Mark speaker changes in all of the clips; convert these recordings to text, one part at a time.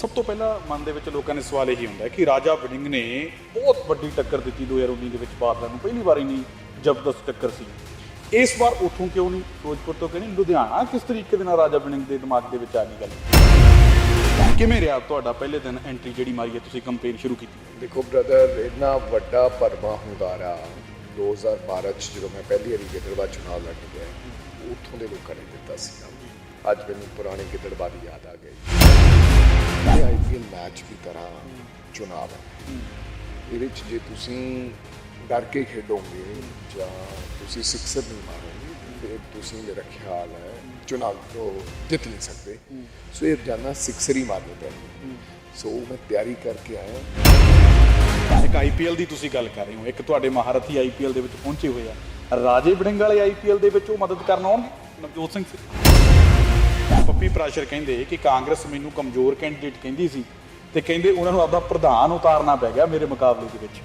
Speaker 1: ਸਭ ਤੋਂ ਪਹਿਲਾਂ ਮਨ ਦੇ ਵਿੱਚ ਲੋਕਾਂ ਨੇ ਸਵਾਲ ਇਹੀ ਹੁੰਦਾ ਕਿ ਰਾਜਾ ਵੜਿੰਗ ਨੇ ਬਹੁਤ ਵੱਡੀ ਟੱਕਰ ਦਿੱਤੀ 2019 ਦੇ ਵਿੱਚ ਬਾਦਲਾਂ ਨੂੰ। ਪਹਿਲੀ ਵਾਰੀ ਨਹੀਂ, ਜ਼ਬਰਦਸਤ ਟੱਕਰ ਸੀ। ਇਸ ਵਾਰ ਉਥੋਂ ਕਿਉਂ ਨਹੀਂ? ਫਿਰੋਜ਼ਪੁਰ ਤੋਂ ਕਿਉਂ ਨਹੀਂ ਲੁਧਿਆਣਾ, ਕਿਸ ਤਰੀਕੇ ਦੇ ਨਾਲ ਰਾਜਾ ਵੜਿੰਗ ਦੇ ਦਿਮਾਗ ਦੇ ਵਿੱਚ ਆ ਗਈ ਗੱਲ? ਕਿਵੇਂ ਰਿਹਾ ਤੁਹਾਡਾ ਪਹਿਲੇ ਦਿਨ ਐਂਟਰੀ ਜਿਹੜੀ ਮਾਰੀ ਹੈ, ਤੁਸੀਂ ਕੰਪੇਨ ਸ਼ੁਰੂ ਕੀਤੀ?
Speaker 2: ਦੇਖੋ ਬ੍ਰਦਰ ਇੰਨਾ ਵੱਡਾ ਪਰਮਾ ਹੁੰਗਾਰਾ 2012 ਚ ਜਦੋਂ ਮੈਂ ਪਹਿਲੀ ਵਾਰੀ ਗਿੱਦੜਵਾ ਚੁਣਾਵ ਲੜ ਗਿਆ ਉੱਥੋਂ ਦੇ ਲੋਕਾਂ ਨੇ ਦਿੱਤਾ ਸੀ ਅੱਜ ਮੈਨੂੰ ਪੁਰਾਣੇ ਗਿੱਦੜਵਾ ਦੀ ਯਾਦ ਆ ਗਈ। ਇਹ ਆਈਪੀਐਲ ਮੈਚ ਦੀ ਤਰ੍ਹਾਂ ਚੁਣਾਵ ਹੈ ਇਹਦੇ ਚ ਜੇ ਤੁਸੀਂ ਡਰ ਕੇ ਖੇਡੋਗੇ ਜਾਂ ਤੁਸੀਂ ਸਿਕਸਰ ਨਹੀਂ ਮਾਰੋਗੇ, ਫਿਰ ਤੁਸੀਂ ਮੇਰਾ ਖਿਆਲ ਹੈ ਚੁਣਾਵ ਤੋਂ ਜਿੱਤ ਨਹੀਂ ਸਕਦੇ। ਸੋ ਇਹ ਜਾਨਾ ਸਿਕਸਰ ਹੀ ਮਾਰਨੇ ਪੈਣਗੇ। ਸੋ ਮੈਂ ਤਿਆਰੀ ਕਰਕੇ ਆਇਆ
Speaker 1: ਇੱਕ ਆਈਪੀਐਲ ਦੀ ਤੁਸੀਂ ਗੱਲ ਕਰ ਰਹੇ ਹੋ। ਇੱਕ ਤੁਹਾਡੇ ਮਹਾਰਥੀ ਆਈਪੀਐਲ ਦੇ ਵਿੱਚ ਪਹੁੰਚੇ ਹੋਏ ਆ। ਰਾਜੇ ਵੜਿੰਗ ਵਾਲੇ ਆਈਪੀਐਲ ਦੇ ਵਿੱਚ ਉਹ ਮਦਦ ਕਰਨ ਆਉਣਗੇ? ਨਵਜੋਤ ਸਿੰਘ ਪੱਪੀ ਪ੍ਰਾਸ਼ਰ ਕਹਿੰਦੇ ਕਿ ਕਾਂਗਰਸ ਮੈਨੂੰ ਕਮਜ਼ੋਰ ਕੈਂਡੀਡੇਟ ਕਹਿੰਦੀ ਸੀ ਤੇ ਕਹਿੰਦੇ ਉਹਨਾਂ ਨੂੰ ਆਪਦਾ ਪ੍ਰਧਾਨ ਉਤਾਰਨਾ ਪੈ ਗਿਆ ਮੇਰੇ ਮੁਕਾਬਲੇ ਦੇ ਵਿੱਚ।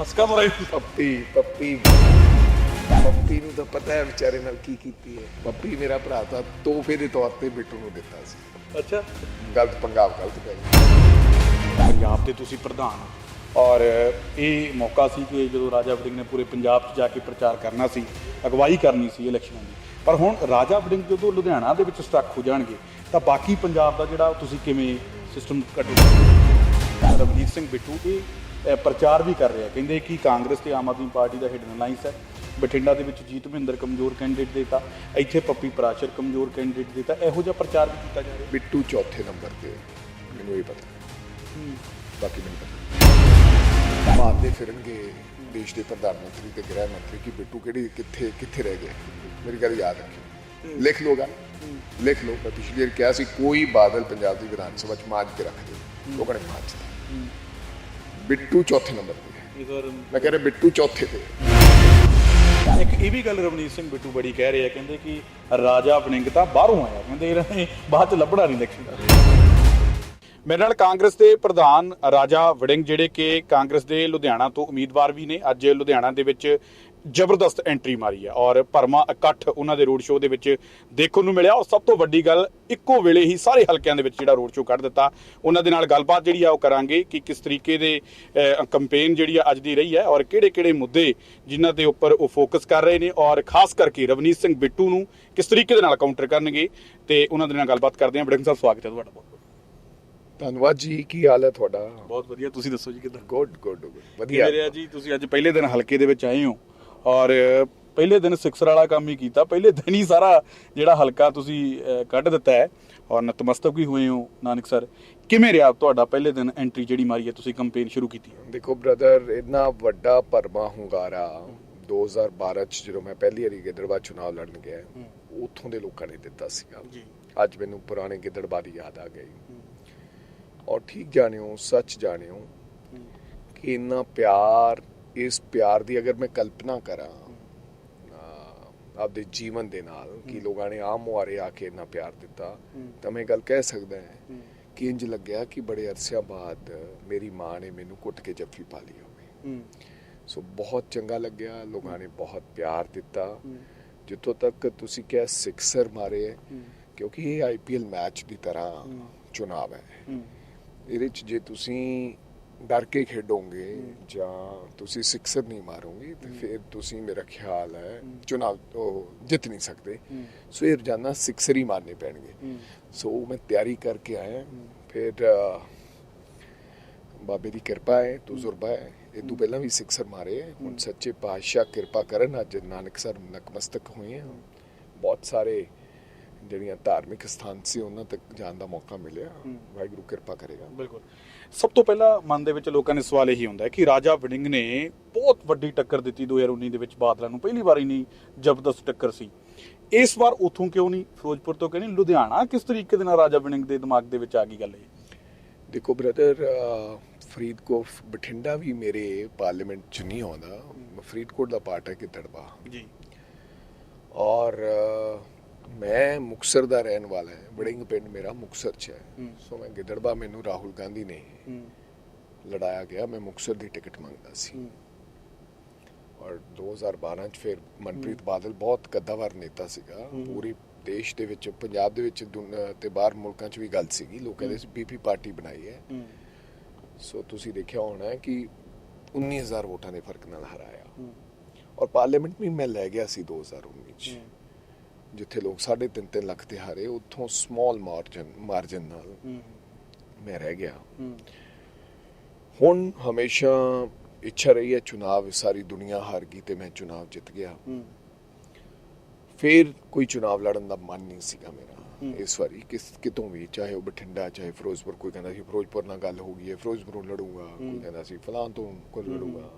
Speaker 1: ਹਸਕਾ ਮਰਾਈ
Speaker 2: ਪੱਪੀ ਪੱਪੀ। ਪੱਪੀ ਨੂੰ ਤਾਂ ਪਤਾ ਹੈ ਵਿਚਾਰੇ ਨਾਲ ਕੀ ਕੀਤੀ ਹੈ। ਪੱਪੀ ਮੇਰਾ ਭਰਾ ਤਾਂ ਤੋਹਫੇ ਦੇ ਤੌਰ ਤੇ ਬਿੱਟੂ ਨੂੰ ਦਿੱਤਾ ਸੀ।
Speaker 1: ਅੱਛਾ।
Speaker 2: ਗਲਤ ਪੰਜਾਬ ਗਲਤ ਪੈ ਗਿਆ
Speaker 1: ਪੰਜਾਬ ਦੇ ਤੁਸੀਂ ਪ੍ਰਧਾਨ ਔਰ ਇਹ ਮੌਕਾ ਸੀ ਕਿ ਜਦੋਂ ਰਾਜਾ ਵੜਿੰਗ ਨੇ ਪੂਰੇ ਪੰਜਾਬ 'ਚ ਜਾ ਕੇ ਪ੍ਰਚਾਰ ਕਰਨਾ ਸੀ ਅਗਵਾਈ ਕਰਨੀ ਸੀ ਇਲੈਕਸ਼ਨਾਂ ਦੀ ਪਰ ਹੁਣ ਰਾਜਾ ਵੜਿੰਗ ਜਦੋਂ ਲੁਧਿਆਣਾ ਦੇ ਵਿੱਚ ਸਟਕ ਹੋ ਜਾਣਗੇ ਤਾਂ ਬਾਕੀ ਪੰਜਾਬ ਦਾ ਜਿਹੜਾ ਤੁਸੀਂ ਕਿਵੇਂ ਸਿਸਟਮ ਕੱਢੋਗੇ ਰਵਨੀਤ ਸਿੰਘ ਬਿੱਟੂ ਇਹ ਪ੍ਰਚਾਰ ਵੀ ਕਰ ਰਿਹਾ। ਕਹਿੰਦੇ ਕਿ ਕਾਂਗਰਸ ਤੇ ਆਮ ਆਦਮੀ ਪਾਰਟੀ ਦਾ ਹਿਡਨ ਅਲਾਈਅੰਸ ਹੈ। ਬਠਿੰਡਾ ਦੇ ਵਿੱਚ ਜੀਤ ਮਹਿੰਦਰ ਕਮਜ਼ੋਰ ਕੈਂਡੀਡੇਟ ਦੇਤਾ ਇੱਥੇ ਪੱਪੀ ਪ੍ਰਾਸ਼ਰ ਕਮਜ਼ੋਰ ਕੈਂਡੀਡੇਟ ਦੇਤਾ ਇਹੋ ਜਿਹਾ ਪ੍ਰਚਾਰ ਵੀ ਕੀਤਾ ਜਾ ਰਿਹਾ।
Speaker 2: ਬਿੱਟੂ ਚੌਥੇ ਨੰਬਰ ਤੇ ਮੈਨੂੰ ਇਹ ਪਤਾ। ਬਾਕੀ ਮੈਨੂੰ ਪਤਾ। ਮਾਰਦੇ ਫਿਰਨਗੇ। ਦੇਸ਼ ਦੇ ਪ੍ਰਧਾਨ ਮੰਤਰੀ ਤੇ ਗ੍ਰਹਿ ਮੰਤਰੀ ਕਿ ਬਿੱਟੂ ਕਿਹੜੀ ਕਿੱਥੇ ਕਿੱਥੇ ਰਹਿ ਗਏ? ਮੇਰੀ ਗੱਲ ਯਾਦ ਰੱਖਿਓ। ਲਿਖ ਲਓ ਗੱਲ। ਲਿਖ ਲਓ। ਮੈਂ ਪਿਛਲੀ ਵਾਰ ਕਿਹਾ ਸੀ ਕੋਈ ਬਾਦਲ ਪੰਜਾਬ ਦੀ ਵਿਧਾਨ ਸਭਾ ਚ ਮਾਜ ਕੇ ਰੱਖ ਦਿਓ ਲੋਕਾਂ ਨੇ ਮਾਜਤਾ ਬਿੱਟੂ ਚੌਥੇ ਨੰਬਰ ਤੇ ਮੈਂ ਕਹਿ ਰਿਹਾ ਬਿੱਟੂ ਚੌਥੇ ਤੇ।
Speaker 1: ਇੱਕ ਇਹ ਵੀ ਗੱਲ ਰਵਨੀਤ ਸਿੰਘ ਬਿੱਟੂ ਬੜੀ ਕਹਿ ਰਹੇ ਆ ਕਹਿੰਦੇ ਕਿ ਰਾਜਾ ਵੜਿੰਗ ਤਾਂ ਬਾਹਰੋਂ ਆਇਆ। ਕਹਿੰਦੇ ਬਾਅਦ ਚ ਲੱਭਣਾ ਨਹੀਂ ਇਲੈਕਸ਼ਨ ਮੇਰੇ ਨਾਲ ਕਾਂਗਰਸ ਦੇ ਪ੍ਰਧਾਨ ਰਾਜਾ ਵੜਿੰਗ, ਜਿਹੜੇ ਕਿ ਕਾਂਗਰਸ ਦੇ ਲੁਧਿਆਣਾ ਤੋਂ ਉਮੀਦਵਾਰ ਵੀ ਨੇ, ਅੱਜ ਲੁਧਿਆਣਾ ਦੇ ਵਿੱਚ ਜ਼ਬਰਦਸਤ ਐਂਟਰੀ ਮਾਰੀ ਹੈ ਔਰ ਭਰਮਾ ਇਕੱਠ ਉਹਨਾਂ ਦੇ ਰੋਡ ਸ਼ੋਅ ਦੇ ਵਿੱਚ ਦੇਖਣ ਨੂੰ ਮਿਲਿਆ ਔਰ ਸਭ ਤੋਂ ਵੱਡੀ ਗੱਲ, ਇੱਕੋ ਵੇਲੇ ਹੀ ਸਾਰੇ ਹਲਕਿਆਂ ਦੇ ਵਿੱਚ ਜਿਹੜਾ ਰੋਡ ਸ਼ੋਅ ਕੱਢ ਦਿੱਤਾ। ਉਹਨਾਂ ਦੇ ਨਾਲ ਗੱਲਬਾਤ ਜਿਹੜੀ ਆ ਉਹ ਕਰਾਂਗੇ ਕਿ ਕਿਸ ਤਰੀਕੇ ਦੇ ਕੰਪੇਨ ਜਿਹੜੀ ਆ ਅੱਜ ਦੀ ਰਹੀ ਹੈ ਔਰ ਕਿਹੜੇ-ਕਿਹੜੇ ਮੁੱਦੇ ਜਿਨ੍ਹਾਂ ਦੇ ਉੱਪਰ ਉਹ ਫੋਕਸ ਕਰ ਰਹੇ ਨੇ ਔਰ ਖਾਸ ਕਰਕੇ ਰਵਨੀਤ ਸਿੰਘ ਬਿੱਟੂ ਨੂੰ ਕਿਸ ਤਰੀਕੇ ਦੇ ਨਾਲ ਕਾਊਂਟਰ ਕਰਨਗੇ ਤੇ ਉਹਨਾਂ ਦੇ ਨਾਲ ਗੱਲਬਾਤ ਕਰਦੇ ਹਾਂ। ਵੜਿੰਗ ਸਾਹਿਬ, ਸਵਾਗਤ ਹੈ ਤੁਹਾਡਾ ਬਹੁਤ।
Speaker 2: ਧੰਨਵਾਦ ਜੀ ਕੀ ਹਾਲ ਹੈ ਤੁਹਾਡਾ?
Speaker 1: ਬਹੁਤ ਵਧੀਆ ਤੁਸੀਂ ਦੱਸੋ ਜੀ ਕਿਦਾਂ?
Speaker 2: ਗੁੱਡ ਗੁੱਡ ਵਧੀਆ।
Speaker 1: ਮੇਰੇ ਜੀ? ਤੁਸੀਂ ਅੱਜ ਪਹਿਲੇ ਦਿਨ ਹਲਕੇ ਦੇ ਵਿੱਚ ਆਏ ਹੋ ਔਰ ਪਹਿਲੇ ਦਿਨ ਸਿਕਸਰ ਵਾਲਾ ਕੰਮ ਹੀ ਕੀਤਾ। ਪਹਿਲੇ ਦਿਨ ਹੀ ਸਾਰਾ ਜਿਹੜਾ ਹਲਕਾ ਤੁਸੀਂ ਕੱਢ ਦਿੱਤਾ ਹੈ। ਔਰ ਨਤਮਸਤਕ ਵੀ ਹੋਏ ਹੋ ਨਾਨਕ ਸਰ। ਕਿਵੇਂ ਰਿਹਾ ਤੁਹਾਡਾ ਪਹਿਲੇ ਦਿਨ ਐਂਟਰੀ ਜਿਹੜੀ ਮਾਰੀ ਹੈ? ਤੁਸੀਂ ਕੰਪੇਨ ਸ਼ੁਰੂ ਕੀਤੀ
Speaker 2: ਦੇਖੋ ਬ੍ਰਦਰ ਇੰਨਾ ਵੱਡਾ ਪਰਮਾ ਹੁੰਗਾਰਾ 2012 ਚ ਜਦੋਂ ਮੈਂ ਪਹਿਲੀ ਵਾਰੀ ਗਿੱਦੜਵਾ ਚੁਣਾਵ ਲੜਨ ਗਿਆ ਉੱਥੋਂ ਦੇ ਲੋਕਾਂ ਨੇ ਦਿੱਤਾ ਸੀਗਾ।
Speaker 1: ਜੀ।
Speaker 2: ਅੱਜ ਮੈਨੂੰ ਪੁਰਾਣੇ ਗਿੱਦੜਵਾ ਦੀ ਯਾਦ ਆ ਗਈ। ਔਰ ਠੀਕ ਜਾਣਿਓ ਸੱਚ ਜਾਣਿਓ ਕਿ ਇੰਨਾ ਪਿਆਰ ਇਸ ਪਿਆਰ ਦੀ ਅਗਰ ਮੈਂ ਕਲਪਨਾ ਕਰਾਂ ਆਪਦੇ ਜੀਵਨ ਦੇ ਨਾਲ ਕਿ ਲੋਕਾਂ ਨੇ ਆਮ ਮੁਹਾਰੇ ਆ ਕੇ ਇੰਨਾ ਪਿਆਰ ਦਿੱਤਾ ਤਾਂ ਮੈਂ ਗੱਲ ਕਹਿ ਸਕਦਾ ਹਾਂ ਕਿ ਇੰਜ ਲੱਗਿਆ ਕਿ ਬੜੇ ਅਰਸਿਆਂ ਬਾਅਦ ਮੇਰੀ ਮਾਂ ਨੇ ਮੈਨੂੰ ਕੁੱਟ ਕੇ ਜੱਫੀ ਪਾ ਲਈ ਹੋਵੇ। ਸੋ ਬਹੁਤ ਚੰਗਾ ਲੱਗਿਆ ਲੋਕਾਂ ਨੇ ਬਹੁਤ ਪਿਆਰ ਦਿੱਤਾ। ਜਿੱਥੋਂ ਤੱਕ ਤੁਸੀਂ ਕਿਹਾ ਸਿਕਸਰ ਮਾਰੇ ਕਿਉਂਕਿ ਇਹ ਆਈਪੀਐਲ ਮੈਚ ਦੀ ਤਰ੍ਹਾਂ ਚੁਣਾਵ ਹੈ। ਇਹਦੇ ਚ ਜੇ ਤੁਸੀਂ ਡਰ ਕੇ ਖੇਡੋਗੇ ਜਾਂ ਤੁਸੀਂ ਸਿਕਸਰ ਨਹੀਂ ਮਾਰੋਗੇ ਤੇ ਫਿਰ ਤੁਸੀਂ ਮੇਰਾ ਖਿਆਲ ਹੈ ਚੁਣਾਵ ਤੋਂ ਜਿੱਤ ਨਹੀਂ ਸਕਦੇ। ਸੋ ਇਹ ਰੋਜ਼ਾਨਾ ਸਿਕਸਰ ਹੀ ਮਾਰਨੇ ਪੈਣਗੇ। ਸੋ ਮੈਂ ਤਿਆਰੀ ਕਰਕੇ ਆਇਆ। ਫਿਰ ਬਾਬੇ ਦੀ ਕਿਰਪਾ ਹੈ ਤਜਰਬਾ ਹੈ। ਇਹ ਤੋਂ ਪਹਿਲਾਂ ਵੀ ਸਿਕਸਰ ਮਾਰੇ। ਹੁਣ ਸੱਚੇ ਪਾਤਸ਼ਾਹ ਕਿਰਪਾ ਕਰਨ। ਅੱਜ ਨਾਨਕ ਸਰ ਨਕਮਸਤਕ ਹੋਏ ਆ ਬਹੁਤ ਸਾਰੇ ਜਿਹੜੀਆਂ ਧਾਰਮਿਕ ਸਥਾਨ ਸੀ ਉਹਨਾਂ ਤੱਕ ਜਾਣ ਦਾ ਮੌਕਾ ਮਿਲਿਆ। ਵਾਹਿਗੁਰੂ ਕਿਰਪਾ ਕਰੇਗਾ।
Speaker 1: ਬਿਲਕੁਲ। ਸਭ ਤੋਂ ਪਹਿਲਾਂ ਮਨ ਦੇ ਵਿੱਚ ਲੋਕਾਂ ਦੇ ਸਵਾਲ ਇਹੀ ਹੁੰਦਾ ਹੈ ਕਿ ਰਾਜਾ ਵੜਿੰਗ ਨੇ ਬਹੁਤ ਵੱਡੀ ਟੱਕਰ ਦਿੱਤੀ 2019 ਦੇ ਵਿੱਚ ਬਾਦਲਾਂ ਨੂੰ। ਪਹਿਲੀ ਵਾਰੀ ਨਹੀਂ ਜ਼ਬਰਦਸਤ ਟੱਕਰ ਸੀ। ਇਸ ਵਾਰ ਉਥੋਂ ਕਿਉਂ ਨਹੀਂ? ਫਿਰੋਜ਼ਪੁਰ ਤੋਂ ਕਿਉਂ ਨਹੀਂ? ਲੁਧਿਆਣਾ? ਕਿਸ ਤਰੀਕੇ ਦੇ ਨਾਲ ਰਾਜਾ ਵੜਿੰਗ ਦੇ ਦਿਮਾਗ ਦੇ ਵਿੱਚ ਆ ਗਈ ਗੱਲ ਇਹ?
Speaker 2: ਦੇਖੋ ਬ੍ਰਦਰ ਫਰੀਦਕੋਟ ਬਠਿੰਡਾ ਵੀ ਮੇਰੇ ਪਾਰਲੀਮੈਂਟ ਚ ਨਹੀਂ ਆਉਂਦਾ। ਫਰੀਦਕੋਟ ਦਾ ਪਾਰਟ ਹੈ ਕਿ ਤੜਵਾ
Speaker 1: ਜੀ।
Speaker 2: ਔਰ ਮੈਂ ਮੁਕਸਰ ਦਾ ਰਹਿਣ ਵਾਲਾ ਹੈ। ਬੜਿੰਗ ਪਿੰਡ ਮੇਰਾ ਮੁਕਸਰ ਚ ਹੈ। ਸੋ ਮੈਂ ਗਿੱਦੜਬਾ ਮੈਨੂੰ ਰਾਹੁਲ ਗਾਂਧੀ ਨੇ ਲੜਾਇਆ ਗਿਆ। ਮੈਂ ਮੁਕਸਰ ਦੀ ਟਿਕਟ ਮੰਗਦਾ ਸੀ। ਔਰ 2012 ਚ ਫਿਰ ਮਨਪ੍ਰੀਤ ਬਾਦਲ ਬਹੁਤ ਕੱਦਾਵਰ ਨੇਤਾ ਸੀਗਾ। ਪੂਰੀ ਦੇਸ਼ ਦੇ ਵਿੱਚ ਪੰਜਾਬ ਦੇ ਵਿੱਚ ਤੇ ਬਾਹਰ ਮੁਲਕਾਂ 'ਚ ਵੀ ਗੱਲ ਸੀਗੀ। ਲੋਕ ਸੀ ਪੀਪੀ ਪਾਰਟੀ ਬਣਾਈ ਹੈ। ਸੋ ਤੁਸੀਂ ਦੇਖਿਆ ਹੋਣਾ ਹੈ ਕਿ 19000 ਵੋਟਾਂ ਦੇ ਫ਼ਰਕ ਨਾਲ ਹਰਾਇਆ। ਔਰ ਪਾਰਲੀਮੈਂਟ ਵੀ ਮੈਂ ਲੈ ਗਿਆ ਸੀ 2019 ਚ। ਜਿੱਥੇ ਲੋਕ 3.5 ਲੱਖ ਤੇ ਹਾਰੇ ਉੱਥੋਂ ਸਮਾਲ ਮਾਰਜਨ ਮਾਰਜਨ ਨਾਲ ਮੈਂ ਰਹਿ ਗਿਆ। ਹੁਣ ਹਮੇਸ਼ਾ ਇੱਛਾ ਰਹੀ ਹੈ ਚੁਣਾਵ ਸਾਰੀ ਦੁਨੀਆ ਹਾਰ ਗਈ ਤੇ ਮੈਂ ਚੁਣਾਵ ਜਿੱਤ ਗਿਆ। ਫਿਰ ਕੋਈ ਚੁਣਾਵ ਲੜਨ ਦਾ ਮਨ ਨਹੀਂ ਸੀਗਾ ਮੇਰਾ। ਇਸ ਵਾਰੀ ਕਿਸ ਕਿਤੋਂ ਵੀ ਚਾਹੇ ਉਹ ਬਠਿੰਡਾ ਚਾਹੇ ਫਿਰੋਜ਼ਪੁਰ ਕੋਈ ਕਹਿੰਦਾ ਸੀ ਫਿਰੋਜ਼ਪੁਰ ਨਾਲ ਗੱਲ ਹੋ ਗਈ ਹੈ ਫਿਰੋਜ਼ਪੁਰੋਂ ਲੜੂੰਗਾ ਕੋਈ। ਕਹਿੰਦਾ ਸੀ ਫਲਾਂ ਤੋਂ ਕੋਈ ਲੜੂੰਗਾ।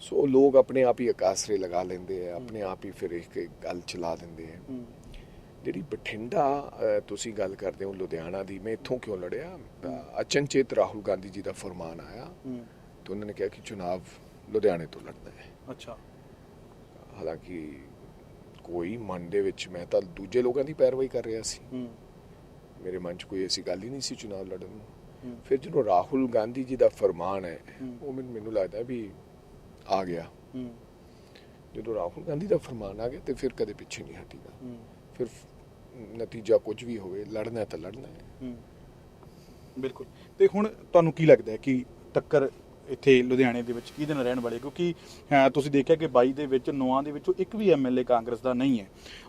Speaker 2: ਸੋ ਲੋਕ ਆਪਣੇ ਆਪ ਹੀ ਅਕਾਸਰੇ ਲਗਾ ਲੈਂਦੇ ਆ ਆਪਣੇ ਆਪ ਹੀ ਫਿਰ ਇੱਕ ਗੱਲ ਚਲਾ ਦਿੰਦੇ ਆ। ਜਿਹੜੀ ਬਠਿੰਡਾ ਤੁਸੀਂ ਗੱਲ ਕਰਦੇ ਹੋ ਲੁਧਿਆਣਾ ਦੀ ਮੈਂ ਇੱਥੋਂ ਕਿਉਂ ਲੜਿਆ? ਅਚਨਚੇਤ ਰਾਹੁਲ ਗਾਂਧੀ ਜੀ ਦਾ ਫਰਮਾਨ ਆਇਆ ਤੇ ਉਹਨਾਂ ਨੇ ਕਿਹਾ ਕਿ ਚੁਣਾਵ ਲੁਧਿਆਣੇ ਤੋਂ ਲੜਨਾ ਹੈ।
Speaker 1: ਅੱਛਾ।
Speaker 2: ਹਾਲਾਂਕਿ ਕੋਈ ਮਨ ਦੇ ਵਿੱਚ ਮੈਂ ਤਾਂ ਦੂਜੇ ਲੋਕਾਂ ਦੀ ਪੈਰਵਾਈ ਕਰ ਰਿਹਾ ਸੀ। ਮੇਰੇ ਮਨ 'ਚ ਕੋਈ ਐਸੀ ਗੱਲ ਹੀ ਨਹੀਂ ਸੀ ਚੁਣਾਵ ਲੜਨ ਨੂੰ। ਫਿਰ ਜਦੋਂ ਰਾਹੁਲ ਗਾਂਧੀ ਜੀ ਦਾ ਫਰਮਾਨ ਹੈ। ਉਹ ਮੈਨੂੰ ਲੱਗਦਾ ਵੀ ਆ ਗਿਆ।
Speaker 1: ਹੂੰ।
Speaker 2: ਜਦੋਂ ਰਾਹੁਲ ਗਾਂਧੀ ਦਾ ਫਰਮਾਨ ਆ ਗਿਆ ਤੇ ਫਿਰ ਕਦੇ ਪਿੱਛੇ ਨਹੀਂ ਹਟੀਗਾ
Speaker 1: ਹੂੰ।
Speaker 2: ਫਿਰ ਨਤੀਜਾ ਕੁਝ ਵੀ ਹੋਵੇ ਲੜਨਾ ਹੈ ਤਾਂ ਲੜਨਾ ਹੈ।
Speaker 1: ਹੂੰ। ਬਿਲਕੁਲ। ਤੇ ਹੁਣ ਤੁਹਾਨੂੰ ਕੀ ਲੱਗਦਾ ਹੈ ਕਿ ਟੱਕਰ ਇੱਥੇ ਲੁਧਿਆਣੇ ਦੇ ਵਿੱਚ ਕਿਹਦੇ ਨਾਲ ਰਹਿਣ ਵਾਲੇ ਕਿਉਂਕਿ ਤੁਸੀਂ ਦੇਖਿਆ ਕਿ 22 ਦੇ ਵਿੱਚ ਨੌਆਂ ਦੇ ਵਿੱਚੋਂ ਇੱਕ ਵੀ ਐਮਐਲਏ ਕਾਂਗਰਸ ਦਾ ਨਹੀਂ ਹੈ।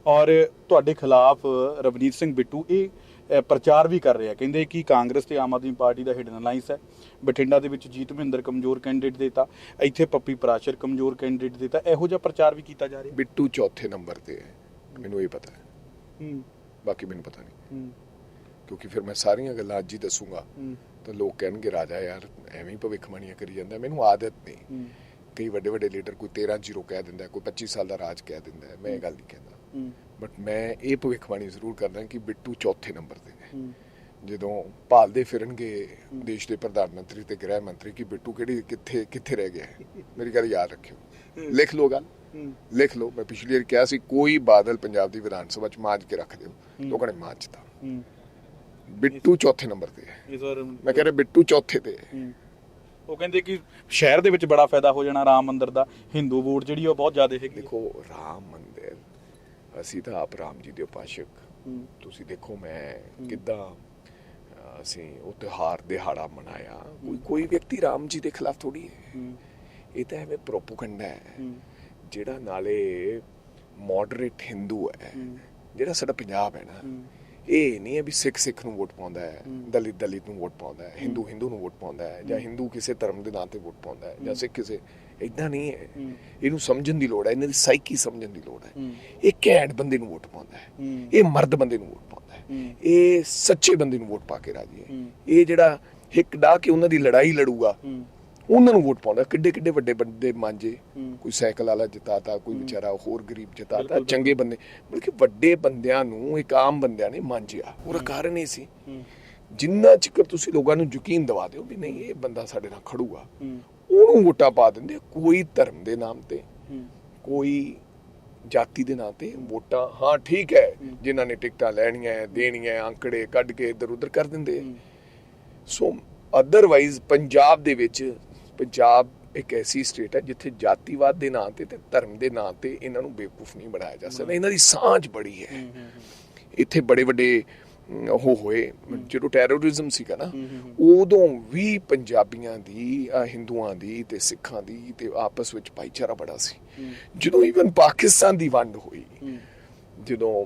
Speaker 1: ਔਰ ਤੁਹਾਡੇ ਖਿਲਾਫ ਰਵਨੀਤ ਸਿੰਘ ਬਿੱਟੂ ਇਹ ਪ੍ਰਚਾਰ ਵੀ ਕਰ ਰਿਹਾ। ਕਹਿੰਦੇ ਕਿ ਕਾਂਗਰਸ ਤੇ ਆਮ ਆਦਮੀ ਪਾਰਟੀ ਦਾ ਹਿਡਨ ਅਲਾਈਅੰਸ ਹੈ। ਬਠਿੰਡਾ ਦੇ ਵਿੱਚ ਜੀਤ ਮਹਿੰਦਰ ਕਮਜ਼ੋਰ ਕੈਂਡੀਡੇਟ ਦੇਤਾ। ਇੱਥੇ ਪੱਪੀ ਪ੍ਰਾਸ਼ਰ ਕਮਜ਼ੋਰ ਕੈਂਡੀਡੇਟ ਦੇਤਾ। ਇਹੋ ਜਿਹਾ ਪ੍ਰਚਾਰ ਵੀ ਕੀਤਾ ਜਾ ਰਿਹਾ।
Speaker 2: ਬਿੱਟੂ ਚੌਥੇ ਨੰਬਰ ਤੇ ਹੈ। ਮੈਨੂੰ ਇਹ ਪਤਾ ਹੈ।
Speaker 1: ਹੂੰ।
Speaker 2: ਬਾਕੀ ਮੈਨੂੰ ਪਤਾ ਨਹੀਂ।
Speaker 1: ਹੂੰ।
Speaker 2: ਕਿਉਂਕਿ ਫਿਰ ਮੈਂ ਸਾਰੀਆਂ ਗੱਲਾਂ ਅੱਜ ਹੀ ਦੱਸੂਗਾ।
Speaker 1: ਹੂੰ।
Speaker 2: ਤਾਂ ਲੋਕ ਕਹਿਣਗੇ ਰਾਜਾ ਯਾਰ ਐਵੇਂ ਹੀ ਭਵਿੱਖਬਾਣੀਆਂ ਕਰੀ ਜਾਂਦਾ। ਮੈਨੂੰ ਆਦਤ ਨਹੀਂ।
Speaker 1: ਹੂੰ।
Speaker 2: ਕਈ ਵੱਡੇ ਵੱਡੇ ਲੀਡਰ ਕੋਈ 13 ਜ਼ੀਰੋ ਕਹਿ ਦਿੰਦਾ ਕੋਈ 25 ਸਾਲ ਦਾ ਰਾਜ ਕਹਿ ਦਿੰਦਾ। ਮੈਂ ਇਹ ਗੱਲ ਨਹੀਂ ਕਹਿੰਦਾ।
Speaker 1: ਹੂੰ।
Speaker 2: ਬਟ ਮੈਂ ਇਹ ਭਵਿੱਖਬਾਣੀ ਜ਼ਰੂਰ ਕਰਦਾ ਕਿ ਬਿੱਟੂ ਚੌਥੇ ਨੰਬਰ ਤੇ ਹੈ। ਜਦੋਂ ਭਾਲਦੇ ਫਿਰਨਗੇ ਦੇਸ਼ ਦੇ ਪ੍ਰਧਾਨ ਮੰਤਰੀ ਤੇ ਗ੍ਰਹਿ ਮੰਤਰੀ ਕਿ ਬਿੱਟੂ ਕਿਹੜੀ ਕਿੱਥੇ ਕਿੱਥੇ ਰਹਿ ਗਿਆ ਮੇਰੀ ਗੱਲ ਯਾਦ ਰੱਖਿਓ। ਲਿਖ ਲਓ ਗੱਲ। ਲਿਖ ਲਓ। ਮੈਂ ਪਿਛਲੀ ਵਾਰ ਕਿਹਾ ਸੀ ਕੋਈ ਬਾਦਲ ਪੰਜਾਬ ਦੀ ਵਿਧਾਨ ਸਭਾ ਚ ਮਾਂਜ ਕੇ ਰੱਖ ਦਿਓ। ਲੋਕਾਂ ਨੇ ਮਾਂਜਤਾ
Speaker 1: ਹੂੰ।
Speaker 2: ਬਿੱਟੂ ਚੌਥੇ ਨੰਬਰ ਤੇ ਹੈ।
Speaker 1: ਇਸ ਵਾਰ
Speaker 2: ਮੈਂ ਕਹਿ ਰਿਹਾ ਬਿੱਟੂ ਚੌਥੇ ਤੇ ਹੈ।
Speaker 1: ਉਹ ਕਹਿੰਦੇ ਕਿ ਸ਼ਹਿਰ ਦੇ ਵਿੱਚ ਬੜਾ ਫਾਇਦਾ ਹੋ ਜਾਣਾ ਰਾਮ ਮੰਦਿਰ ਦਾ। ਹਿੰਦੂ ਵੋਟ ਜਿਹੜੀ ਉਹ ਬਹੁਤ ਜ਼ਿਆਦਾ ਹੈਗੀ ਹੈ।
Speaker 2: ਦੇਖੋ ਰਾਮ ਮੰਦਿਰ ਅਸੀਂ ਤਾਂ ਆਪ ਰਾਮ ਜੀ ਦੇ ਉਪਾਸ਼ਕ। ਤੁਸੀਂ ਦੇਖੋ ਮੈਂ ਕਿੱਦਾਂ ਅਸੀਂ ਉਹ ਤਿਉਹਾਰ ਦਿਹਾੜਾ ਮਨਾਇਆ। ਕੋਈ ਕੋਈ ਵਿਅਕਤੀ ਰਾਮ ਜੀ ਦੇ ਖਿਲਾਫ ਥੋੜੀ ਹੈ। ਇਹ ਤਾਂ ਐਵੇਂ ਪ੍ਰੋਪਗੈਂਡਾ ਹੈ। ਜਿਹੜਾ ਨਾਲੇ ਮੋਡਰੇਟ ਹਿੰਦੂ ਹੈ। ਜਿਹੜਾ ਸਾਡਾ ਪੰਜਾਬ ਹੈ ਨਾ। ਇਹ ਨਹੀਂ ਹੈ ਵੀ ਸਿੱਖ ਸਿੱਖ ਨੂੰ ਵੋਟ ਪਾਉਂਦਾ ਹੂੰ। ਦਲਿਤ ਦਲਿਤ ਨੂੰ ਵੋਟ ਪਾਉਂਦਾ ਹੈ ਹਿੰਦੂ ਹਿੰਦੂ ਨੂੰ ਵੋਟ ਪਾਉਂਦਾ ਹੈ ਜਾਂ ਹਿੰਦੂ ਕਿਸੇ ਧਰਮ ਦੇ ਨਾਂ ਤੇ ਵੋਟ ਪਾਉਂਦਾ ਹੈ ਜਾਂ ਸਿੱਖ ਕਿਸੇ ਇਦਾਂ ਨਹੀਂ ਹੈ। ਇਹਨੂੰ ਸਮਝਣ ਦੀ ਲੋੜ ਹੈ ਇਹਨਾਂ ਦੀ ਸਾਈਕੀ ਸਮਝਣ ਦੀ ਲੋੜ ਹੈ। ਇਹ ਘੈਂਟ ਬੰਦੇ ਨੂੰ ਵੋਟ ਪਾਉਂਦਾ ਹੈ। ਇਹ ਮਰਦ ਬੰਦੇ ਨੂੰ ਵੋਟ ਪਾਉਂਦਾ ਹੈ। ਇਹ ਸੱਚੇ ਬੰਦੇ ਨੂੰ ਵੋਟ ਪਾ ਕੇ ਰਾਜੀ ਹੈ। ਇਹ ਜਿਹੜਾ ਹਿੱਕ ਡਾ ਕੇ ਉਹਨਾਂ ਦੀ ਲੜਾਈ ਲੜੂਗਾ ਉਹਨਾਂ ਨੂੰ ਵੋਟ ਪਾਉਂਦਾ ਕਿੱਡੇ ਕਿੱਡੇ ਵੱਡੇ ਬੰਦੇ ਮਾਂਜੇ। ਕੋਈ ਸਾਈਕਲ ਵਾਲਾ ਜਿਤਾਤਾ ਕੋਈ ਵਿਚਾਰਾ ਹੋਰ ਗਰੀਬ ਜਿਤਾਤਾ ਚੰਗੇ ਬੰਦੇ। ਬਲਕਿ ਵੱਡੇ ਬੰਦਿਆਂ ਨੂੰ ਇੱਕ ਆਮ ਬੰਦਿਆਂ ਨੇ ਮਾਂਜਿਆ। ਉਹਦਾ ਕਾਰਨ ਇਹ ਸੀ। ਜਿੰਨਾ ਚਿਰ ਤੁਸੀਂ ਲੋਕਾਂ ਨੂੰ ਯਕੀਨ ਦਿਵਾ ਦਿਓ ਵੀ ਨਹੀਂ ਇਹ ਬੰਦਾ ਸਾਡੇ ਨਾਲ ਖੜੂਗਾ। ਉਹਨੂੰ ਵੋਟਾਂ ਪਾ ਦਿੰਦੇ ਕੋਈ ਧਰਮ ਦੇ ਨਾਮ ਤੇ ਕੋਈ ਜਾਤੀ ਦੇ ਨਾਂ ਤੇ ਵੋਟਾਂ ਹਾਂ ਠੀਕ ਹੈ ਜਿਨ੍ਹਾਂ ਨੇ ਟਿਕਟਾਂ ਲੈਣੀਆਂ ਹੈ, ਦੇਣੀਆਂ ਹੈ, ਅੰਕੜੇ ਕੱਢ ਕੇ ਇੱਧਰ ਉੱਧਰ ਕਰ ਦਿੰਦੇ। ਸੋ ਅਦਰਵਾਈਜ਼ ਪੰਜਾਬ ਦੇ ਵਿੱਚ ਪੰਜਾਬ ਇੱਕ ਐਸੀ ਸਟੇਟ ਹੈ ਜਿੱਥੇ ਜਾਤੀਵਾਦ ਦੇ ਨਾਂ ਤੇ ਤੇ ਧਰਮ ਦੇ ਨਾਂ ਤੇ ਇਹਨਾਂ ਨੂੰ ਬੇਵਕੂਫ ਨਹੀਂ ਬਣਾਇਆ ਜਾ ਸਕਦਾ। ਇਹਨਾਂ ਦੀ ਸਾਂਝ ਬੜੀ ਹੈ। ਇੱਥੇ ਬੜੇ ਵੱਡੇ ਉਹ ਹੋਏ ਜਦੋਂ ਟੈਰਰਿਜ਼ਮ ਸੀਗਾ ਨਾ ਉਦੋਂ ਵੀ ਪੰਜਾਬੀਆਂ ਦੀ ਹਿੰਦੂਆਂ ਦੀ ਤੇ ਸਿੱਖਾਂ ਦੀ ਤੇ ਆਪਸ ਵਿੱਚ ਭਾਈਚਾਰਾ ਬੜਾ ਸੀ। ਜਦੋਂ ਇਵਨ ਪਾਕਿਸਤਾਨ ਦੀ ਵੰਡ ਹੋਈ ਜਦੋਂ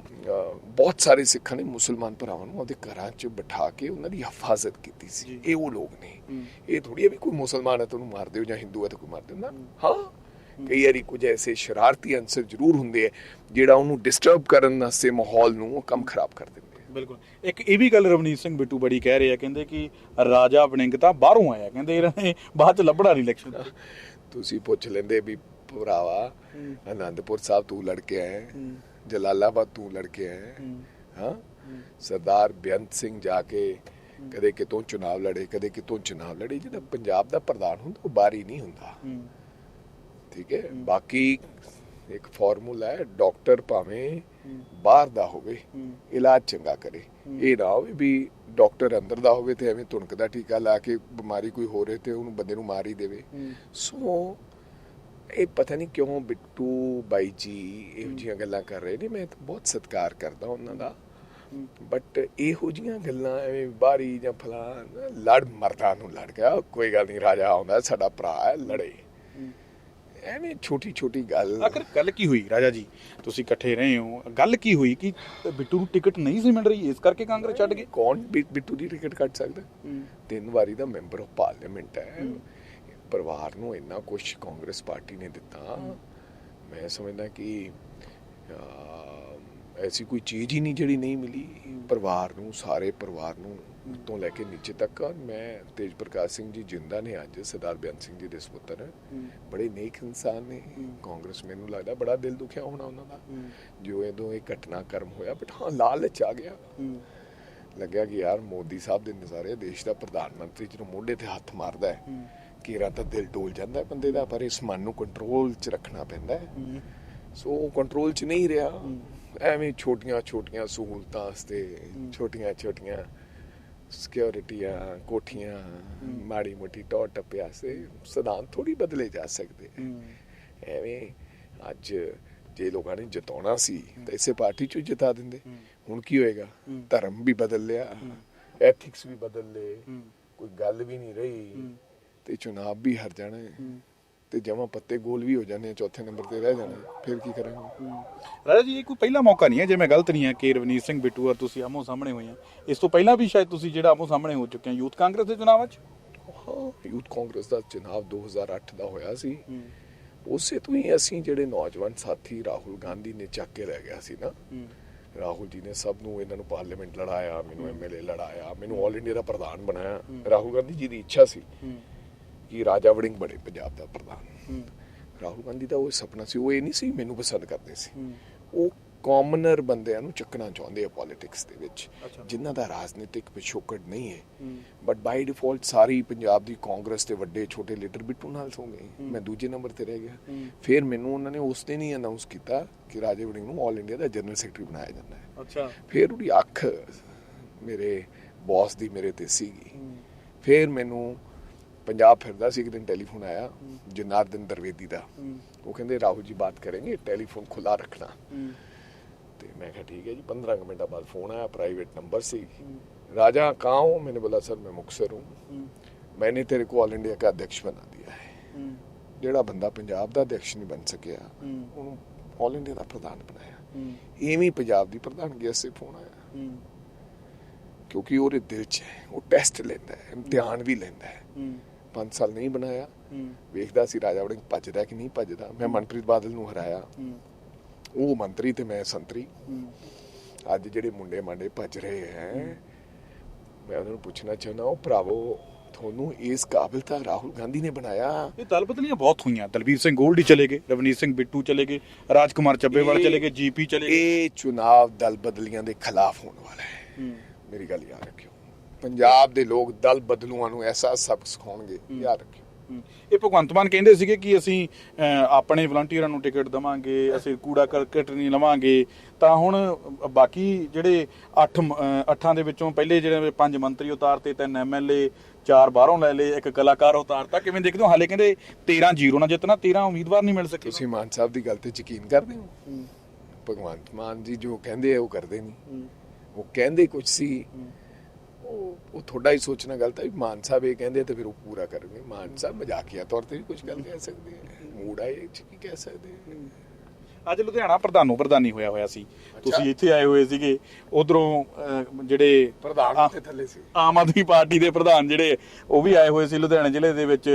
Speaker 2: ਬਹੁਤ ਸਾਰੇ ਸਿੱਖਾਂ ਨੇ ਮੁਸਲਮਾਨ ਭਰਾਵਾਂ ਨੂੰ ਆਪਦੇ ਘਰਾਂ 'ਚ ਬਿਠਾ ਕੇ ਉਹਨਾਂ ਦੀ ਹਿਫਾਜ਼ਤ ਕੀਤੀ ਸੀ। ਇਹ ਉਹ ਲੋਕ ਨੇ। ਇਹ ਥੋੜੀ ਹੈ ਵੀ ਕੋਈ ਮੁਸਲਮਾਨ ਹੈ ਤਾਂ ਉਹਨੂੰ ਮਾਰ ਦਿਓ ਜਾਂ ਹਿੰਦੂ ਹੈ ਤਾਂ ਕੋਈ ਮਾਰ ਦਿੰਦਾ ਹਾਂ। ਕਈ ਵਾਰੀ ਕੁਝ ਐਸੇ ਸ਼ਰਾਰਤੀ ਅੰਸਰ ਜ਼ਰੂਰ ਹੁੰਦੇ ਆ ਜਿਹੜਾ ਉਹਨੂੰ ਡਿਸਟਰਬ ਕਰਨ ਵਾਸਤੇ ਮਾਹੌਲ ਨੂੰ ਕੰਮ ਖਰਾਬ ਕਰ ਦਿੰਦੇ
Speaker 1: ਬਿਲਕੁਲ। ਇੱਕ ਇਹ ਵੀ ਗੱਲ ਰਵਨੀਤ ਸਿੰਘ ਬਿੱਟੂ ਬੜੀ ਕਹਿ ਰਹੇ ਆ ਕਹਿੰਦੇ ਕਿ ਰਾਜਾ ਵੜਿੰਗ ਤਾਂ ਬਾਹਰੋਂ ਆਇਆ ਕਹਿੰਦੇ ਇਹਨਾਂ ਨੇ ਬਾਅਦ ਚ ਲੱਭਣਾ ਨਹੀਂ ਇਲੈਕਸ਼ਨ
Speaker 2: ਤੁਸੀਂ ਪੁੱਛ ਲੈਂਦੇ ਵੀ ਭਰਾਵਾ ਆਨੰਦਪੁਰ ਸਾਹਿਬ ਤੂੰ ਲੜ ਕੇ ਆਇਆ? ਜਲਾਲਾਬਾਦ ਤੂੰ ਲੜ ਕੇ ਆਇਆ ਹੈ? ਸਰਦਾਰ ਬੇਅੰਤ ਸਿੰਘ ਜਾ ਕੇ ਕਦੇ ਕਿਤੋਂ ਚੁਣਾਵ ਲੜੇ ਕਦੇ ਕਿਤੋਂ ਚੁਣਾਵ ਲੜੇ ਜਿਹੜਾ ਪੰਜਾਬ ਦਾ ਪ੍ਰਧਾਨ ਹੁੰਦਾ ਉਹ ਬਾਰੀ ਨਹੀਂ ਹੁੰਦਾ। ਠੀਕ ਹੈ। ਬਾਕੀ ਇੱਕ ਫਾਰਮੂਲਾ ਹੈ ਡਾਕਟਰ ਭਾਵੇਂ ਬਾਹਰ ਦਾ ਹੋਵੇ ਇਲਾਜ ਚੰਗਾ ਕਰੇ। ਇਹ ਨਾ ਹੋਵੇ ਵੀ ਡਾਕਟਰ ਅੰਦਰ ਦਾ ਹੋਵੇ ਤੇ ਐਵੇਂ ਤੁਣਕ ਦਾ ਟੀਕਾ ਲਾ ਕੇ ਬਿਮਾਰੀ ਕੋਈ ਹੋ ਰਹੀ ਤੇ ਉਹਨੂੰ ਬੰਦੇ ਨੂੰ ਮਾਰ ਹੀ ਦੇਵੇ। ਸੋ ਇਹ ਪਤਾ ਨਹੀਂ ਕਿਉਂ ਬਿੱਟੂ ਬਾਈ ਜੀ ਇਹੋ ਜਿਹੀਆਂ ਗੱਲਾਂ ਕਰ ਰਹੇ ਨੇ ਮੈਂ ਬਹੁਤ ਸਤਿਕਾਰ ਕਰਦਾ ਉਹਨਾਂ ਦਾ। ਬਟ ਇਹੋ ਜਿਹੀਆਂ ਗੱਲਾਂ ਐਵੇਂ ਬਾਰੀ ਜਾਂ ਫਲਾਨ ਲੜ ਮਰਦਾ ਨੂੰ ਲੜ ਗਿਆ ਕੋਈ ਗੱਲ ਨਹੀਂ ਰਾਜਾ ਆਉਂਦਾ ਸਾਡਾ ਭਰਾ ਹੈ ਲੜੇ। ਐਵੇਂ ਛੋਟੀ ਛੋਟੀ ਗੱਲ।
Speaker 1: ਆਖਰ ਗੱਲ ਕੀ ਹੋਈ ਰਾਜਾ ਜੀ? ਤੁਸੀਂ ਇਕੱਠੇ ਰਹੇ ਹੋ। ਗੱਲ ਕੀ ਹੋਈ ਕਿ ਬਿੱਟੂ ਨੂੰ ਟਿਕਟ ਨਹੀਂ ਸੀ ਮਿਲ ਰਹੀ? ਇਸ ਕਰਕੇ ਕਾਂਗਰਸ ਛੱਡ ਗਏ
Speaker 2: ਕੌਣ ਬਿੱਟੂ ਦੀ ਟਿਕਟ ਕੱਟ ਸਕਦਾ? ਤਿੰਨ ਵਾਰੀ ਦਾ ਮੈਂਬਰ ਆਫ ਪਾਰਲੀਮੈਂਟ ਹੈ। ਪਰਿਵਾਰ ਨੂੰ ਇੰਨਾ ਕੁਝ ਕਾਂਗਰਸ ਪਾਰਟੀ ਨੇ ਦਿੱਤਾ। ਮੈਂ ਸਮਝਦਾ ਕਿ ਐਸੀ ਕੋਈ ਚੀਜ਼ ਹੀ ਨਹੀਂ ਜਿਹੜੀ ਨਹੀਂ ਮਿਲੀ। ਪਰਿਵਾਰ ਨੂੰ ਸਾਰੇ ਪਰਿਵਾਰ ਨੂੰ ਤੋਂ ਲੈ ਕੇ ਨੀਚੇ ਤੱਕ। ਔਰ ਮੈਂ ਤੇਜ ਪ੍ਰਕਾਸ਼ ਸਿੰਘ ਜੀ ਜਿੰਦਾ ਨੇ ਅੱਜ ਸਰਦਾਰ ਬਿਆਨ ਸਿੰਘ ਜੀ ਦੇ ਸੁਪੁੱਤਰ। ਬੜੇ ਨੇਕ ਇਨਸਾਨ ਨੇ। ਕਾਂਗਰਸ ਮੈਨੂੰ ਲੱਗਦਾ ਬੜਾ ਦਿਲ ਦੁਖਿਆ ਹੋਣਾ ਉਹਨਾਂ ਦਾ। ਜੋ ਇਹਦੋਂ ਇਹ ਘਟਨਾਕ੍ਰਮ ਹੋਇਆ ਬਟ ਹਾਂ ਲਾਲਚ ਆ ਗਿਆ। ਲੱਗਿਆ ਕਿ ਯਾਰ ਮੋਦੀ ਸਾਹਿਬ ਦੇ ਨਜ਼ਾਰੇ ਦੇਸ਼ ਦਾ ਪ੍ਰਧਾਨ ਮੰਤਰੀ ਜਦੋਂ ਮੋਢੇ ਤੇ ਹੱਥ ਮਾਰਦਾ ਹੈ ਕੀਰਾ ਤਾਂ ਦਿਲ ਡੋਲ ਜਾਂਦਾ ਹੈ ਬੰਦੇ ਦਾ ਪਰ ਇਸ ਮਨ ਨੂੰ ਕੰਟਰੋਲ 'ਚ ਰੱਖਣਾ ਪੈਂਦਾ ਹੈ। ਸੋ ਉਹ ਕੰਟਰੋਲ 'ਚ ਨਹੀਂ ਰਿਹਾ। ਐਵੇਂ ਛੋਟੀਆਂ ਛੋਟੀਆਂ ਸਹੂਲਤਾਂ ਵਾਸਤੇ ਛੋਟੀਆਂ ਛੋਟੀਆਂ ਸਿਕਿਉਰਿਟੀਆਂ ਕੋਠੀਆਂ ਮਾੜੀ ਮੋਟੀ ਟੌਰ ਟੱਪਿਆ ਸੇ ਸਿਧਾਂਤ ਥੋੜੀ ਬਦਲੇ ਜਾ ਸਕਦੇ ਐਵੇਂ ਅੱਜ ਜੇ ਲੋਕਾਂ ਨੇ ਜਿਤਾਉਣਾ ਸੀ ਤਾਂ ਇਸੇ ਪਾਰਟੀ ਚੋਂ ਜਿਤਾ ਦਿੰਦੇ। ਹੁਣ ਕੀ ਹੋਏਗਾ? ਧਰਮ ਵੀ ਬਦਲ ਲਿਆ ਐਥਿਕਸ ਵੀ ਬਦਲ ਲਏ ਕੋਈ ਗੱਲ ਵੀ ਨਹੀਂ ਰਹੀ ਤੇ ਚੁਣਾਵ ਵੀ ਹਾਰ ਜਾਣਾ। ਤੇ ਜਮਾ ਪੱਤੇ ਗੋਲ ਵੀ ਹੋ ਜਾਣੇ ਆ, ਚੌਥੇ ਨੰਬਰ ਤੇ ਰਹਿ ਜਾਣਾ। ਫਿਰ ਕੀ ਕਰਾਂਗੇ?
Speaker 1: ਰਾਜਾ ਜੀ ਇਹ ਕੋਈ ਪਹਿਲਾ ਮੌਕਾ ਨਹੀਂ ਹੈ ਜੇ ਮੈਂ ਗਲਤ ਨਹੀਂ ਹਾਂ ਕਿ ਰਵਨੀਤ ਸਿੰਘ ਬਿੱਟੂ ਔਰ ਤੁਸੀਂ ਆਮੋ ਸਾਹਮਣੇ ਹੋਏ ਆ। ਇਸ ਤੋਂ ਪਹਿਲਾਂ ਵੀ ਸ਼ਾਇਦ ਤੁਸੀਂ ਜਿਹੜਾ ਆਮੋ ਸਾਹਮਣੇ ਹੋ ਚੁੱਕੇ ਆ ਯੂਥ ਕਾਂਗਰਸ ਦੇ ਚੁਣਾਵਾਂ 'ਚ?
Speaker 2: ਯੂਥ ਕਾਂਗਰਸ ਦਾ ਚੁਣਾਵ 2008 ਦਾ ਹੋਇਆ ਸੀ। ਉਸੇ ਤੋਂ ਹੀ ਅਸੀਂ ਜਿਹੜੇ ਨੌਜਵਾਨ ਸਾਥੀ ਰਾਹੁਲ ਗਾਂਧੀ ਨੇ ਚੱਕ ਕੇ ਲੈ ਗਿਆ ਸੀ ਨਾ ਰਾਹੁਲ ਜੀ ਨੇ ਸਭ ਨੂੰ ਇਹਨਾਂ ਨੂੰ ਪਾਰਲੀਮੈਂਟ ਲੜਾਇਆ ਮੈਨੂੰ ਐਮਐਲਏ ਲੜਾਇਆ ਮੈਨੂੰ ਆਲ ਇੰਡੀਆ ਦਾ ਪ੍ਰਧਾਨ ਬਣਾਇਆ। ਰਾਹੁਲ ਗਾਂਧੀ ਜੀ ਦੀ ਇੱਛਾ ਸੀ। ਕਿ ਰਾਜਾ ਵੜਿੰਗ ਬਣੇ ਪੰਜਾਬ ਦਾ ਪ੍ਰਧਾਨ। ਰਾਹੁਲ ਗਾਂਧੀ ਦਾ ਉਹ ਸੁਪਨਾ ਸੀ ਉਹ ਇਹ ਨਹੀਂ ਸੀ ਮੈਨੂੰ ਪਸੰਦ ਕਰਦੇ ਸੀ। ਉਹ ਕਾਮਨਰ ਬੰਦਿਆਂ ਨੂੰ ਚੱਕਣਾ ਚਾਹੁੰਦੇ ਆ ਪੋਲਿਟਿਕਸ ਦੇ ਵਿੱਚ। ਜਿਨ੍ਹਾਂ ਦਾ ਰਾਜਨੀਤਿਕ ਪਿਛੋਕੜ ਨਹੀਂ ਹੈ। ਬਟ ਬਾਈ ਡਿਫਾਲਟ ਸਾਰੀ ਪੰਜਾਬ ਦੀ ਕਾਂਗਰਸ ਦੇ ਵੱਡੇ ਛੋਟੇ ਲੀਡਰ ਬਿੱਟੂ ਨਾਲ ਸੋ ਗਏ। ਮੈਂ ਦੂਜੇ ਨੰਬਰ ਤੇ ਰਹਿ ਗਿਆ। ਫਿਰ ਮੈਨੂੰ ਉਹਨਾਂ ਨੇ ਉਸ ਦਿਨ ਹੀ ਅਨਾਉਂਸ ਕੀਤਾ ਕਿ ਰਾਜੇ ਵੜਿੰਗ ਨੂੰ ਆਲ ਇੰਡੀਆ ਦਾ ਜਨਰਲ ਸੈਕਟਰੀ ਬਣਾਇਆ ਜਾਂਦਾ ਹੈ।
Speaker 1: ਅੱਛਾ।
Speaker 2: ਫਿਰ ਉਹਦੀ ਅੱਖ ਮੇਰੇ ਬੌਸ ਦੀ ਮੇਰੇ ਤੇ ਸੀਗੀ। ਫਿਰ ਮੈਨੂੰ ਪੰਜਾਬ ਫਿਰਦਾ ਸੀ ਇੱਕ ਦਿਨ ਟੈਲੀਫੋਨ ਆਇਆ ਜਨਾਰਦਨ ਦਰਵੇਦੀ ਦਾ। ਉਹ ਕਹਿੰਦੇ ਰਾਹੁਲ ਜੀ ਬਾਤ ਕਰਾਂਗੇ ਟੈਲੀਫੋਨ ਖੁੱਲਾ ਰੱਖਣਾ। ਤੇ ਮੈਂ ਕਿਹਾ ਠੀਕ ਹੈ ਜੀ 15 ਮਿੰਟਾਂ ਬਾਅਦ ਫੋਨ ਆਇਆ ਪ੍ਰਾਈਵੇਟ ਨੰਬਰ ਸੀ। राजा कहाँ हूँ मैंने बोला सर मैं मुक्सर हूँ मैंने तेरे को ऑल इंडिया का अध्यक्ष बना दिया ਜਿਹੜਾ ਬੰਦਾ ਪੰਜਾਬ ਦਾ ਅਧਿਕਸ਼ ਨਹੀਂ ਬਣ ਸਕਿਆ ਉਹਨੂੰ ਆਲ ਇੰਡੀਆ ਦਾ ਪ੍ਰਧਾਨ ਬਣਾਇਆ। ਐਵੇਂ ਪੰਜਾਬ ਦੀ ਪ੍ਰਧਾਨਗੀ ਐਸੇ ਫੋਨ ਆਇਆ। ਕਿਉਂਕਿ ਉਹਦੇ ਦਿਲ 'ਚ ਉਹ ਟੈਸਟ ਲੈਂਦਾ ਹੈ ਇਮਤਿਹਾਨ ਵੀ ਲੈਂਦਾ ਹੈ। 5 ਸਾਲ ਨਹੀਂ ਬਣਾਇਆ। ਵੇਖਦਾ ਸੀ ਰਾਜਾ ਵੜਿੰਗ ਭੱਜਦਾ ਕਿ ਨਹੀਂ ਭੱਜਦਾ। ਮੈਂ ਮਨਪ੍ਰੀਤ ਬਾਦਲ ਨੂੰ ਹਰਾਇਆ। ਉਹ ਮੰਤਰੀ ਤੇ ਮੈਂ ਸੰਤਰੀ। ਅੱਜ ਜਿਹੜੇ ਮੁੰਡੇ ਮਾਂਡੇ ਭੱਜ ਰਹੇ ਹੈ ਮੈਂ ਉਹਨਾਂ ਨੂੰ ਪੁੱਛਣਾ ਚਾਹੁੰਦਾ ਉਹ ਭਰਾਵੋ ਤੁਹਾਨੂੰ ਇਸ ਕਾਬਿਲ ਤਾਂ ਰਾਹੁਲ ਗਾਂਧੀ ਨੇ ਬਣਾਇਆ।
Speaker 1: ਇਹ ਦਲ ਬਦਲੀਆਂ ਬਹੁਤ ਹੋਈਆਂ। ਦਲਬੀਰ ਸਿੰਘ ਗੋਲਡੀ ਚਲੇ ਗਏ ਰਵਨੀਤ ਸਿੰਘ ਬਿੱਟੂ ਚਲੇ ਗਏ ਰਾਜਕੁਮਾਰ ਚੱਬੇਵਾਲ ਚਲੇ ਗਏ ਜੀਪੀ ਚਲੇ ਗਏ।
Speaker 2: ਇਹ ਚੁਣਾਵ ਦਲ ਬਦਲੀਆਂ ਦੇ ਖਿਲਾਫ ਹੋਣ ਵਾਲਾ ਹੈ। ਮੇਰੀ ਗੱਲ ਯਾਦ ਰੱਖਿਓ। ਪੰਜਾਬ ਦੇ ਲੋਕ ਦਲ ਬਦਲੂਆਂ ਨੂੰ ਐਸਾ ਸਬਕ ਸਿਖਾਉਣਗੇ। ਯਾਦ ਰੱਖਿਓ।
Speaker 1: ਇਹ ਭਗਵੰਤ ਮਾਨ ਕਹਿੰਦੇ ਸੀਗੇ ਕਿ ਅਸੀਂ ਆਪਣੇ ਵਲੰਟੀਅਰਾਂ ਨੂੰ ਟਿਕਟ ਦਵਾਂਗੇ ਅਸੀਂ ਕੂੜਾ ਕਰਕਟ ਨਹੀਂ ਲਵਾਂਗੇ। ਤਾਂ ਹੁਣ ਬਾਕੀ ਜਿਹੜੇ 8 ਅੱਠਾਂ ਦੇ ਵਿੱਚੋਂ ਪਹਿਲੇ ਜਿਹੜੇ ਪੰਜ ਮੰਤਰੀ ਉਤਾਰਤੇ ਤਿੰਨ ਐਮਐਲਏ ਚਾਰ ਬਾਹਰੋਂ ਲੈ ਲਏ ਇੱਕ ਕਲਾਕਾਰ ਉਤਾਰਤਾ। ਕਿਵੇਂ ਦੇਖਦੇ ਹੋ? ਹਾਲੇ ਕਹਿੰਦੇ 13 ਜ਼ੀਰੋ ਨਾਲ ਜਿੱਤਣਾ 13 ਉਮੀਦਵਾਰ ਨਹੀਂ ਮਿਲ ਸਕੇ।
Speaker 2: ਤੁਸੀਂ ਮਾਨ ਸਾਹਿਬ ਦੀ ਗੱਲ ਤੇ ਯਕੀਨ ਕਰਦੇ ਹੋ? ਭਗਵੰਤ ਮਾਨ ਜੀ ਜੋ ਕਹਿੰਦੇ ਆ ਉਹ ਕਰਦੇ ਨਹੀਂ। ਉਹ ਕਹਿੰਦੇ ਕੁਝ ਸੀ। ਉਹ ਉਹ ਥੋੜਾ ਹੀ ਸੋਚਣਾ ਗਲਤ ਹੈ ਵੀ ਮਾਨ ਸਾਹਿਬ ਇਹ ਕਹਿੰਦੇ ਤੇ ਫਿਰ ਉਹ ਪੂਰਾ ਕਰਨਗੇ। ਮਾਨ ਸਾਹਿਬ ਮਜ਼ਾਕੀਆ ਤੌਰ ਤੇ ਵੀ ਕੁਝ ਗੱਲ ਕਹਿ ਸਕਦੇ ਆ। ਮੂਡ ਆਏ ਚ ਕੀ ਕਹਿ ਸਕਦੇ ਆ।
Speaker 1: ਅੱਜ ਲੁਧਿਆਣਾ ਪ੍ਰਧਾਨੋ ਪ੍ਰਧਾਨੀ ਹੋਇਆ ਹੋਇਆ ਸੀ। ਤੁਸੀਂ ਇੱਥੇ ਆਏ ਹੋਏ ਸੀਗੇ ਉਧਰੋਂ ਜਿਹੜੇ
Speaker 2: ਪ੍ਰਧਾਨ ਉੱਤੇ ਥੱਲੇ ਸੀ।
Speaker 1: ਆਮ ਆਦਮੀ ਪਾਰਟੀ ਦੇ ਪ੍ਰਧਾਨ ਜਿਹੜੇ ਉਹ ਵੀ ਆਏ ਹੋਏ ਸੀ ਲੁਧਿਆਣਾ ਜ਼ਿਲ੍ਹੇ ਦੇ ਵਿੱਚ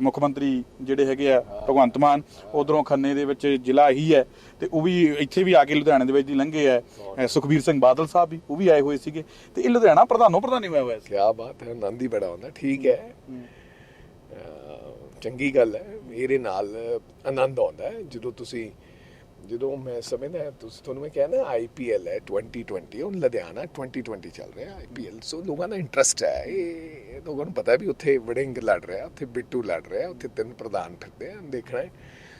Speaker 1: ਮੁੱਖ ਮੰਤਰੀ ਜਿਹੜੇ ਹੈਗੇ ਆ ਭਗਵੰਤ ਮਾਨ ਉਧਰੋਂ ਖੰਨੇ ਦੇ ਵਿੱਚ ਜ਼ਿਲ੍ਹਾ ਹੀ ਹੈ ਤੇ ਉਹ ਵੀ ਇੱਥੇ ਵੀ ਆ ਕੇ ਲੁਧਿਆਣੇ ਦੇ ਵਿੱਚ ਦੀ ਲੰਘੇ ਆ। ਸੁਖਬੀਰ ਸਿੰਘ ਬਾਦਲ ਸਾਹਿਬ ਵੀ ਉਹ ਵੀ ਆਏ ਹੋਏ ਸੀਗੇ ਤੇ ਇਹ ਲੁਧਿਆਣਾ ਪ੍ਰਧਾਨੋ ਪ੍ਰਧਾਨੀ ਹੋਇਆ ਹੋਇਆ ਸੀ।
Speaker 2: ਕਿਆ ਬਾਤ ਹੈ ਆਨੰਦ ਹੀ ਬੜਾ ਹੁੰਦਾ ਠੀਕ ਹੈ। ਚੰਗੀ ਗੱਲ ਹੈ ਮੇਰੇ ਨਾਲ ਆਨੰਦ ਆਉਂਦਾ ਹੈ ਜਦੋਂ ਤੁਸੀਂ ਜਦੋਂ ਮੈਂ ਸਮਝਦਾ ਤੁਸੀਂ ਤੁਹਾਨੂੰ ਮੈਂ ਕਹਿਣਾ ਆਈਪੀਐਲ ਹੈ 2020 ਉਹ ਲੁਧਿਆਣਾ 2020 ਚੱਲ ਰਿਹਾ ਆਈਪੀਐਲ ਸੋ ਲੋਕਾਂ ਦਾ ਇੰਟਰਸਟ ਹੈ ਇਹ ਲੋਕਾਂ ਨੂੰ ਪਤਾ ਵੀ ਉੱਥੇ ਵੜਿੰਗ ਲੜ ਰਿਹਾ ਉੱਥੇ ਬਿੱਟੂ ਲੜ ਰਿਹਾ ਉੱਥੇ ਤਿੰਨ ਪ੍ਰਧਾਨ ਫਿਰਦੇ ਆ ਦੇਖਣਾ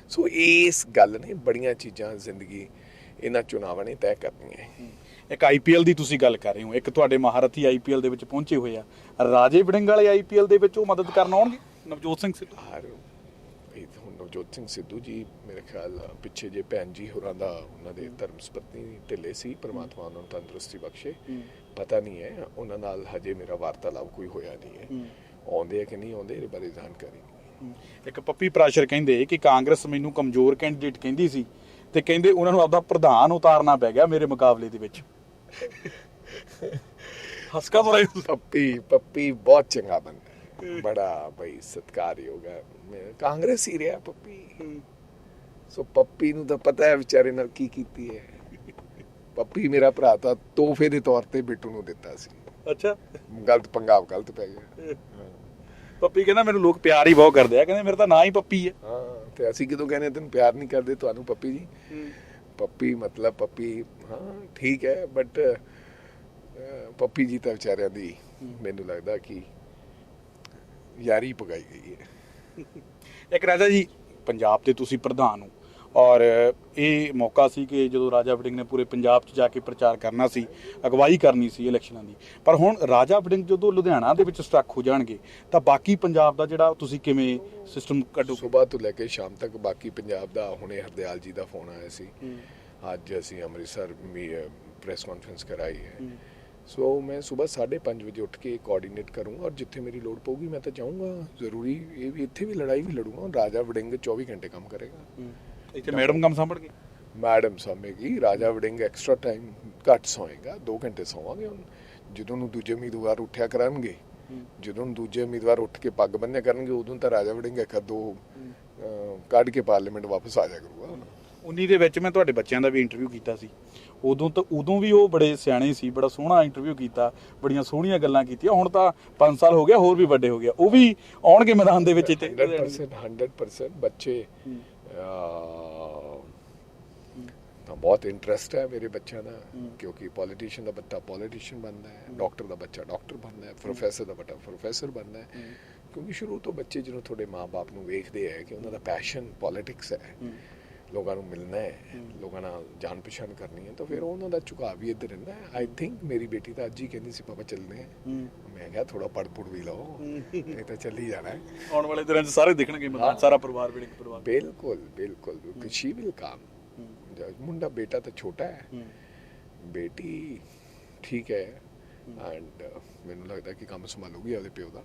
Speaker 2: ਸੋ ਇਸ ਗੱਲ ਨੇ ਬੜੀਆਂ ਚੀਜ਼ਾਂ ਜ਼ਿੰਦਗੀ ਇਹਨਾਂ ਚੁਣਾਵਾਂ ਨੇ ਤੈਅ ਕਰਨੀਆਂ ਹੈ।
Speaker 1: ਇੱਕ ਆਈਪੀਐਲ ਦੀ ਤੁਸੀਂ ਗੱਲ ਕਰ ਰਹੇ ਹੋ ਇੱਕ ਤੁਹਾਡੇ ਮਹਾਰਥੀ ਆਈਪੀਐਲ ਦੇ ਵਿੱਚ ਪਹੁੰਚੇ ਹੋਏ ਆ। ਰਾਜੇ ਵੜਿੰਗ ਵਾਲੇ ਆਈਪੀਐਲ ਦੇ ਵਿੱਚ ਉਹ ਮਦਦ ਕਰਨ ਆਉਣਗੇ? ਨਵਜੋਤ ਸਿੰਘ ਸਿੱਧੂ।
Speaker 2: ਨਵਜੋਤ ਸਿੰਘ ਸਿੱਧੂ ਜੀ ਮੇਰੇ ਖਿਆਲ ਪਿੱਛੇ ਜੇ ਭੈਣ ਜੀ ਹੋਰਾਂ ਦਾ ਉਹਨਾਂ ਦੇ ਧਰਮ ਪਤਨੀ ਢਿੱਲੇ ਸੀ ਪ੍ਰਮਾਤਮਾ ਉਹਨਾਂ ਨੂੰ ਤੰਦਰੁਸਤੀ ਬਖਸ਼ੇ। ਪਤਾ ਨਹੀਂ ਹੈ ਉਹਨਾਂ ਨਾਲ ਹਜੇ ਮੇਰਾ ਵਾਰਤਾਲਾਪ ਕੋਈ ਹੋਇਆ ਨਹੀਂ ਹੈ। ਆਉਂਦੇ ਆ ਕਿ ਨਹੀਂ ਆਉਂਦੇ ਇਹਦੇ ਬਾਰੇ ਜਾਣਕਾਰੀ
Speaker 1: ਇੱਕ ਪੱਪੀ ਪ੍ਰਾਸ਼ਰ ਕਹਿੰਦੇ ਕਿ ਕਾਂਗਰਸ ਮੈਨੂੰ ਕਮਜ਼ੋਰ ਕੈਂਡੀਡੇਟ ਕਹਿੰਦੀ ਸੀ ਤੇ ਕਹਿੰਦੇ ਉਹਨਾਂ ਨੂੰ ਆਪਦਾ ਪ੍ਰਧਾਨ ਉਤਾਰਨਾ ਪੈ ਗਿਆ ਮੇਰੇ ਮੁਕਾਬਲੇ ਦੇ ਵਿੱਚ। ਹਸਕਾ ਮਰਾਈ
Speaker 2: ਪੱਪੀ ਪੱਪੀ ਬਹੁਤ ਚੰਗਾ ਬੰਦਾ ਬੜਾ ਬਈ ਸਤਿਕਾਰਯੋਗ ਹੈ। ਕਾਂਗਰਸ ਹੀ ਰਿਹਾ ਪੱਪੀ। ਸੋ ਪੱਪੀ ਨੂੰ ਤਾਂ ਪਤਾ ਹੈ ਵਿਚਾਰੇ ਨਾਲ ਕੀ ਕੀਤੀ ਹੈ। ਪੱਪੀ ਮੇਰਾ ਭਰਾ ਤਾਂ ਤੋਹਫੇ ਦੇ ਤੌਰ ਤੇ ਬਿੱਟੂ ਨੂੰ ਦਿੱਤਾ ਸੀ।
Speaker 1: ਅੱਛਾ।
Speaker 2: ਗਲਤ ਪੰਗਾਬ ਗਲਤ ਪੈ ਗਿਆ।
Speaker 1: ਪੱਪੀ ਕਹਿੰਦਾ ਮੈਨੂੰ ਲੋਕ ਪਿਆਰ ਹੀ ਬਹੁਤ ਕਰਦੇ ਆ। ਕਹਿੰਦੇ ਮੇਰਾ ਤਾਂ ਨਾਂ ਹੀ ਪੱਪੀ ਹੈ।
Speaker 2: ਹਾਂ ਤੇ ਅਸੀਂ ਕਿਦੋਂ ਕਹਿੰਦੇ ਤੈਨੂੰ ਪਿਆਰ ਨਹੀਂ ਕਰਦੇ ਤੁਹਾਨੂੰ ਪੱਪੀ ਜੀ? ਪੱਪੀ ਮਤਲਬ ਪੱਪੀ ਹਾਂ ਠੀਕ ਹੈ ਬਟ ਪੱਪੀ ਜੀ ਤਾਂ ਵਿਚਾਰਿਆਂ ਦੀ ਮੈਨੂੰ ਲੱਗਦਾ ਕਿ ਯਾਰੀ ਪਗਾਈ ਗਈ ਹੈ।
Speaker 1: ਇੱਕ ਰਾਜਾ ਜੀ ਪੰਜਾਬ ਦੇ ਤੁਸੀਂ ਪ੍ਰਧਾਨ ਹੋ ਔਰ ਇਹ ਮੌਕਾ ਸੀ ਕਿ ਜਦੋਂ ਰਾਜਾ ਵੜਿੰਗ ਨੇ ਪੂਰੇ ਪੰਜਾਬ 'ਚ ਜਾ ਕੇ ਪ੍ਰਚਾਰ ਕਰਨਾ ਸੀ ਅਗਵਾਈ ਕਰਨੀ ਸੀ ਇਲੈਕਸ਼ਨਾਂ ਦੀ। ਪਰ ਹੁਣ ਰਾਜਾ ਵੜਿੰਗ ਜਦੋਂ ਲੁਧਿਆਣਾ ਦੇ ਵਿੱਚ ਸਟਕ ਹੋ ਜਾਣਗੇ ਤਾਂ ਬਾਕੀ ਪੰਜਾਬ ਦਾ ਜਿਹੜਾ ਤੁਸੀਂ ਕਿਵੇਂ ਸਿਸਟਮ ਕੱਢੋਗੇ?
Speaker 2: ਸਵੇਰ ਤੋਂ ਲੈ ਕੇ ਸ਼ਾਮ ਤੱਕ ਬਾਕੀ ਪੰਜਾਬ ਦਾ ਹੁਣੇ ਹਰਦਿਆਲ ਜੀ ਦਾ ਫੋਨ ਆਇਆ ਸੀ। ਅੱਜ ਅਸੀਂ ਅੰਮ੍ਰਿਤਸਰ ਪ੍ਰੈਸ ਕਾਨਫਰੰਸ ਕਰਾਈ ਹੈ। ਸੋ ਮੈਂ ਸਵੇਰ 5:30 ਵਜੇ ਉੱਠ ਕੇ ਕੋਆਰਡੀਨੇਟ ਕਰੂੰਗਾ ਔਰ ਜਿੱਥੇ ਮੇਰੀ ਲੋੜ ਪਊਗੀ ਮੈਂ ਤਾਂ ਜਾਊਂਗਾ। ਜ਼ਰੂਰੀ ਇਹ ਵੀ ਇੱਥੇ ਵੀ ਲੜਾਈ ਵੀ ਲੜੂੰਗਾ ਰਾਜਾ ਵੜਿੰਗ 24 ਘੰਟੇ ਕੰਮ ਕਰੇਗਾ।
Speaker 1: ਇੱਥੇ ਮੈਡਮ ਕੰਮ ਸੰਭੜ
Speaker 2: madam ਸਾਹਮਣੇਗੀ Raja Warring extra time ਘੱਟ ਸੌਏਗਾ 2 ਘੰਟੇ ਸੌਵਾਂਗੇ ਜਦੋਂ ਨੂੰ ਦੂਜੇ ਉਮੀਦਵਾਰ ਉੱਠਿਆ ਕਰਨਗੇ ਜਦੋਂ ਨੂੰ ਦੂਜੇ ਉਮੀਦਵਾਰ ਉੱਠ ਕੇ ਪੱਗ ਬੰਨਿਆ ਕਰਨਗੇ ਉਦੋਂ ਤਾਂ ਰਾਜਾ ਵੜਿੰਗ ਇੱਕ ਦੋ ਕੱਢ ਕੇ ਪਾਰਲੀਮੈਂਟ ਵਾਪਸ ਆ ਜਾ ਕਰੂਗਾ।
Speaker 1: 19 ਦੇ ਵਿੱਚ ਮੈਂ ਤੁਹਾਡੇ ਬੱਚਿਆਂ ਦਾ ਵੀ ਇੰਟਰਵਿਊ ਕੀਤਾ ਸੀ। ਉਦੋਂ ਤਾਂ ਉਦੋਂ ਵੀ ਉਹ ਬੜੇ ਸਿਆਣੇ ਸੀ ਬੜਾ ਸੋਹਣਾ ਇੰਟਰਵਿਊ ਕੀਤਾ ਬੜੀਆਂ ਸੋਹਣੀਆਂ ਗੱਲਾਂ ਕੀਤੀਆਂ ਹੁਣ ਤਾਂ 5 ਸਾਲ ਹੋ ਗਿਆ ਹੋਰ ਵੀ ਵੱਡੇ ਹੋ ਗਿਆ ਉਹ ਵੀ ਆਉਣਗੇ ਮੈਦਾਨ ਦੇ ਵਿੱਚ ਇੱਥੇ।
Speaker 2: 100% 100% ਬੱਚੇ ਤਾਂ ਬਹੁਤ ਇੰਟਰਸਟ ਹੈ ਮੇਰੇ ਬੱਚਿਆਂ ਦਾ ਕਿਉਂਕਿ ਪੋਲੀਟੀਸ਼ੀਅਨ ਦਾ ਬੱਚਾ ਪੋਲੀਟੀਸ਼ੀਅਨ ਬਣਦਾ ਹੈ ਡਾਕਟਰ ਦਾ ਬੱਚਾ ਡਾਕਟਰ ਬਣਦਾ ਹੈ ਪ੍ਰੋਫੈਸਰ ਦਾ ਬੱਚਾ ਪ੍ਰੋਫੈਸਰ ਬਣਦਾ ਹੈ ਕਿਉਂਕਿ ਸ਼ੁਰੂ ਤੋਂ ਬੱਚੇ ਜਦੋਂ ਤੁਹਾਡੇ ਮਾਪੇ ਨੂੰ ਵੇਖਦੇ ਹੈ ਕਿ ਉਹਨਾਂ ਦਾ ਪੈਸ਼ਨ ਪੋਲਿਟਿਕਸ ਹੈ। ਲੋਕਾਂ ਨੂੰ ਮਿਲਣਾ ਹੈ ਲੋਕਾਂ ਨਾਲ ਜਾਣ ਪਛਾਣ ਕਰਨੀ ਹੈ ਤਾਂ ਫਿਰ ਉਹਨਾਂ ਦਾ ਝੁਕਾਅ ਵੀ ਇੱਧਰ ਰਹਿੰਦਾ ਹੈ। ਆਈ ਥਿੰਕ ਮੇਰੀ ਬੇਟੀ ਤਾਂ ਅੱਜ ਹੀ ਕਹਿੰਦੀ ਸੀ ਪਾਪਾ ਚੱਲਦੇ ਆ ਮੈਂ ਕਿਹਾ ਥੋੜਾ ਪੜ ਪੁੜ ਵੀ ਲਓ ਇਹ ਤਾਂ ਚੱਲੀ ਜਾਣਾ ਹੈ।
Speaker 1: ਆਉਣ ਵਾਲੇ ਦਿਨਾਂ 'ਚ ਸਾਰੇ ਦਿਖਣਗੇ ਮੈਦਾਨ ਸਾਰਾ ਪਰਿਵਾਰ ਵੀ ਇੱਕ ਪਰਿਵਾਰ।
Speaker 2: ਬਿਲਕੁਲ ਬਿਲਕੁਲ। ਬਿਲਕੁਲ ਸ਼ੀ ਵਿਲ ਕਮ ਮੁੰਡਾ ਬੇਟਾ ਤਾਂ ਛੋਟਾ ਹੈ। ਬੇਟੀ ਠੀਕ ਹੈ ਐਂਡ ਮੈਨੂੰ ਲੱਗਦਾ ਕਿ ਕੰਮ ਸੰਭਾਲੂਗੀ ਉਹਦੇ ਪਿਓ ਦਾ।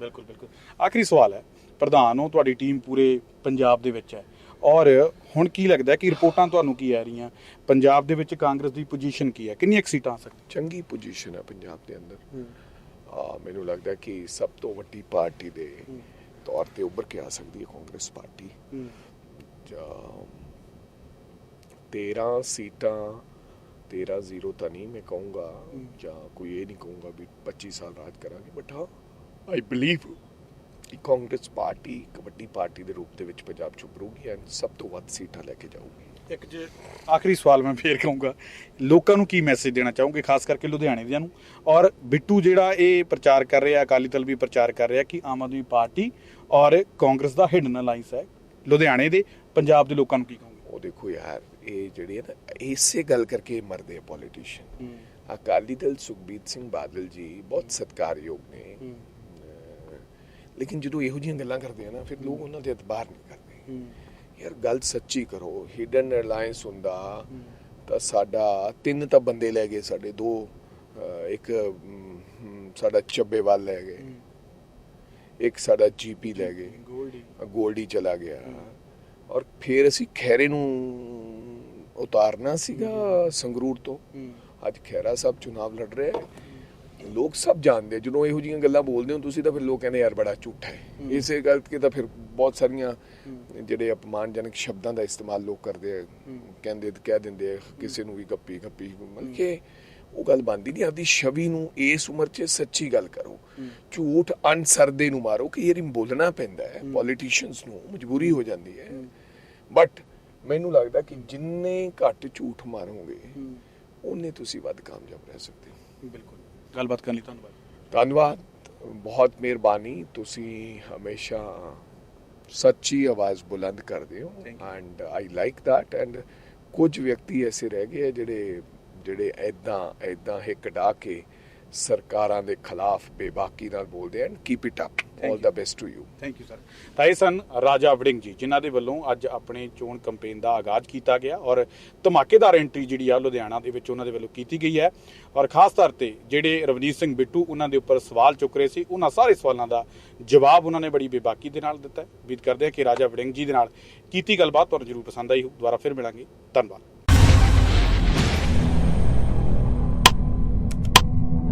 Speaker 1: ਬਿਲਕੁਲ ਬਿਲਕੁਲ। ਆਖਰੀ ਸਵਾਲ ਹੈ। ਪ੍ਰਧਾਨ ਹੋ ਤੁਹਾਡੀ ਟੀਮ ਪੂਰੇ ਪੰਜਾਬ ਦੇ ਵਿੱਚ ਹੈ। ਔਰ ਹੁਣ ਕੀ ਲੱਗਦਾ ਕਿ ਰਿਪੋਰਟਾਂ ਤੁਹਾਨੂੰ ਕੀ ਆ ਰਹੀਆਂ? ਪੰਜਾਬ ਦੇ ਵਿੱਚ ਕਾਂਗਰਸ ਦੀ ਪੋਜੀਸ਼ਨ ਕੀ ਹੈ? ਕਿੰਨੀਆਂ ਸੀਟਾਂ ਆ ਸਕਦੀਆਂ?
Speaker 2: ਚੰਗੀ ਪੋਜੀਸ਼ਨ ਹੈ ਪੰਜਾਬ ਦੇ ਅੰਦਰ। ਆ ਮੈਨੂੰ ਲੱਗਦਾ ਕਿ ਸਭ ਤੋਂ ਵੱਡੀ ਪਾਰਟੀ ਦੇ ਤੌਰ ਤੇ ਉੱਭਰ ਕੇ ਆ ਸਕਦੀ ਹੈ ਕਾਂਗਰਸ ਪਾਰਟੀ। ਜਾਂ 13 ਸੀਟਾਂ 13 ਜ਼ੀਰੋ ਤਾਂ ਨਹੀਂ ਮੈਂ ਕਹੂੰਗਾ ਜਾਂ ਕੋਈ ਇਹ ਨਹੀਂ ਕਹੂੰਗਾ ਵੀ 25 ਸਾਲ ਰਾਜ ਕਰਾਂਗੇ ਬਟ ਹਾਂ ਆਈ ਬਲੀਵ ਕਿ ਕਾਂਗਰਸ ਪਾਰਟੀ ਇੱਕ ਵੱਡੀ ਪਾਰਟੀ ਦੇ ਰੂਪ ਦੇ ਵਿੱਚ ਪੰਜਾਬ ਚ ਉੱਭਰੂਗੀ ਐਂਡ ਸਭ ਤੋਂ ਵੱਧ ਸੀਟਾਂ ਲੈ ਕੇ ਜਾਊਗੀ।
Speaker 1: ਇੱਕ ਜੇ ਆਖਰੀ ਸਵਾਲ ਮੈਂ ਫੇਰ ਕਹੂੰਗਾ ਲੋਕਾਂ ਨੂੰ ਕੀ ਮੈਸੇਜ ਦੇਣਾ ਚਾਹੋਗੇ ਖਾਸ ਕਰਕੇ ਲੁਧਿਆਣੇ ਦਿਆਂ ਨੂੰ? ਔਰ ਬਿੱਟੂ ਜਿਹੜਾ ਇਹ ਪ੍ਰਚਾਰ ਕਰ ਰਿਹਾ ਅਕਾਲੀ ਦਲ ਵੀ ਪ੍ਰਚਾਰ ਕਰ ਰਿਹਾ ਕਿ ਆਮ ਆਦਮੀ ਪਾਰਟੀ ਔਰ ਕਾਂਗਰਸ ਦਾ ਹਿਡਨ ਅਲਾਈਅੰਸ ਹੈ ਲੁਧਿਆਣੇ ਦੇ ਪੰਜਾਬ ਦੇ ਲੋਕਾਂ ਨੂੰ ਕੀ ਕਹੋਗੇ?
Speaker 2: ਉਹ ਦੇਖੋ ਯਾਰ ਇਹ ਜਿਹੜੀ ਹੈ ਨਾ ਇਸੇ ਗੱਲ ਕਰਕੇ ਮਰਦੇ ਆ ਪੋਲੀਟੀਸ਼ੀਅਨ ਅਕਾਲੀ ਦਲ ਸੁਖਬੀਰ ਸਿੰਘ ਬਾਦਲ ਜੀ ਬਹੁਤ ਸਤਿਕਾਰਯੋਗ ਨੇ। ਲੇਕਿਨ ਜਦੋਂ ਇਹੋ ਜਿਹੀਆਂ ਗੱਲਾਂ ਕਰਦੇ ਆ ਨਾ ਫਿਰ ਲੋਕ ਉਹਨਾਂ ਦੇ ਇਤਬਾਰ ਨਹੀਂ ਕਰਦੇ। ਯਾਰ ਗੱਲ ਸੱਚੀ ਕਰੋ ਹਿਡਨ ਅਲਾਈਅੰਸ ਹੁੰਦਾ ਤਾਂ ਸਾਡਾ ਤਿੰਨ ਤਾਂ ਬੰਦੇ ਲੈ ਗਏ ਸਾਡੇ ਦੋ ਇੱਕ ਸਾਡਾ ਚੱਬੇਵਾਲ ਲੈ ਗਏ। ਇੱਕ ਸਾਡਾ ਜੀਪੀ ਲੈ ਗਏ।
Speaker 1: ਗੋਲਡੀ।
Speaker 2: ਗੋਲਡੀ ਚਲਾ ਗਿਆ। ਔਰ ਫਿਰ ਅਸੀਂ ਖੈਰੇ ਨੂੰ ਉਤਾਰਨਾ ਸੀਗਾ ਸੰਗਰੂਰ ਤੋਂ। ਅੱਜ ਖੈਰਾ ਸਾਹਿਬ ਚੁਣਾਵ ਲੜ ਰਹੇ ਹੈ। ਲੋਕ ਸਭ ਜਾਣਦੇ ਜਦੋਂ ਇਹੋ ਜਿਹੀਆਂ ਗੱਲਾਂ ਬੋਲਦੇ ਹੋ ਤੁਸੀਂ ਤਾਂ ਫਿਰ ਲੋਕ ਕਹਿੰਦੇ ਯਾਰ ਬੜਾ ਝੂਠਾ ਹੈ। ਇਸੇ ਗੱਲ ਕੇ ਤਾਂ ਫਿਰ ਬਹੁਤ ਸਾਰੀਆਂ ਜਿਹੜੇ ਅਪਮਾਨਜਨਕ ਸ਼ਬਦਾਂ ਦਾ ਇਸਤੇਮਾਲ ਲੋਕ ਕਰਦੇ ਆ। ਕਹਿੰਦੇ ਕਹਿ ਦਿੰਦੇ ਆ ਕਿਸੇ ਨੂੰ ਵੀ ਗੱਪੀ ਗੱਪੀ। ਮਤਲਬ ਕਿ ਉਹ ਗੱਲ ਬੰਦੀ ਨਹੀਂ ਆਪਦੀ ਛਵੀ ਨੂੰ ਇਸ ਉਮਰ 'ਚ ਸੱਚੀ ਗੱਲ ਕਰੋ। ਝੂਠ ਅਨਸਰਦੇ ਨੂੰ ਮਾਰੋ ਕਿ ਇਹ ਬੋਲਣਾ ਪੈਂਦਾ ਹੈ। ਪੋਲੀਟੀਸ਼ੀਅਨਸ ਨੂੰ ਮਜਬੂਰੀ ਹੋ ਜਾਂਦੀ ਹੈ। ਬਟ ਮੈਨੂੰ ਲੱਗਦਾ ਕਿ ਜਿੰਨੇ ਘੱਟ ਝੂਠ ਮਾਰੋਗੇ ਉਹਨੇ ਤੁਸੀਂ ਵੱਧ ਕਾਮਯਾਬ ਰਹਿ ਸਕਦੇ ਹੋ।
Speaker 1: ਬਿਲਕੁਲ। ਗੱਲਬਾਤ ਕਰਨ ਲਈ ਧੰਨਵਾਦ।
Speaker 2: ਧੰਨਵਾਦ। ਬਹੁਤ ਮਿਹਰਬਾਨੀ। ਤੁਸੀਂ ਹਮੇਸ਼ਾ ਸੱਚੀ ਆਵਾਜ਼ ਬੁਲੰਦ ਕਰਦੇ ਹੋ। And I like that and ਕੁਝ ਵਿਅਕਤੀ ਐਸੇ ਰਹਿ ਗਏ ਜਿਹੜੇ ਜਿਹੜੇ ਐਦਾਂ ਐਦਾਂ ਹਿੱਕ ਡਾ ਕੇ ਸਰਕਾਰਾਂ ਦੇ ਖਿਲਾਫ ਬੇਬਾਕੀ ਨਾਲ ਬੋਲਦੇ and keep it up all. The best to you
Speaker 1: thank you sir ਤਾਂ ਇਹ ਸਨ ਰਾਜਾ ਵੜਿੰਗ ਜੀ ਜਿਨ੍ਹਾਂ ਦੇ ਵੱਲੋਂ ਅੱਜ ਆਪਣੇ ਚੋਣ ਕੈਂਪੇਨ ਦਾ ਆਗਾਜ਼ ਕੀਤਾ ਗਿਆ ਔਰ ਧਮਾਕੇਦਾਰ ਐਂਟਰੀ ਜਿਹੜੀ ਆ ਲੁਧਿਆਣਾ ਦੇ ਵਿੱਚ ਉਹਨਾਂ ਦੇ ਵੱਲੋਂ ਕੀਤੀ ਗਈ ਹੈ। ਔਰ ਖਾਸ ਤੌਰ ਤੇ ਜਿਹੜੇ ਰਵਨੀਤ ਸਿੰਘ ਬਿੱਟੂ ਉਹਨਾਂ ਦੇ ਉੱਪਰ ਸਵਾਲ ਚੁੱਕ ਰਹੇ ਸੀ ਉਹਨਾਂ ਸਾਰੇ ਸਵਾਲਾਂ ਦਾ ਜਵਾਬ ਉਹਨਾਂ ਨੇ ਬੜੀ ਬੇਬਾਕੀ ਦੇ ਨਾਲ ਦਿੱਤਾ ਹੈ। ਉਮੀਦ ਕਰਦੇ ਹਾਂ ਕਿ ਰਾਜਾ ਵੜਿੰਗ ਜੀ ਦੇ ਨਾਲ ਕੀਤੀ ਗੱਲਬਾਤ ਤੁਹਾਨੂੰ ਜ਼ਰੂਰ ਪਸੰਦ ਆਈ ਹੋ ਦੁਬਾਰਾ ਫਿਰ ਮਿਲਾਂਗੇ। ਧੰਨਵਾਦ।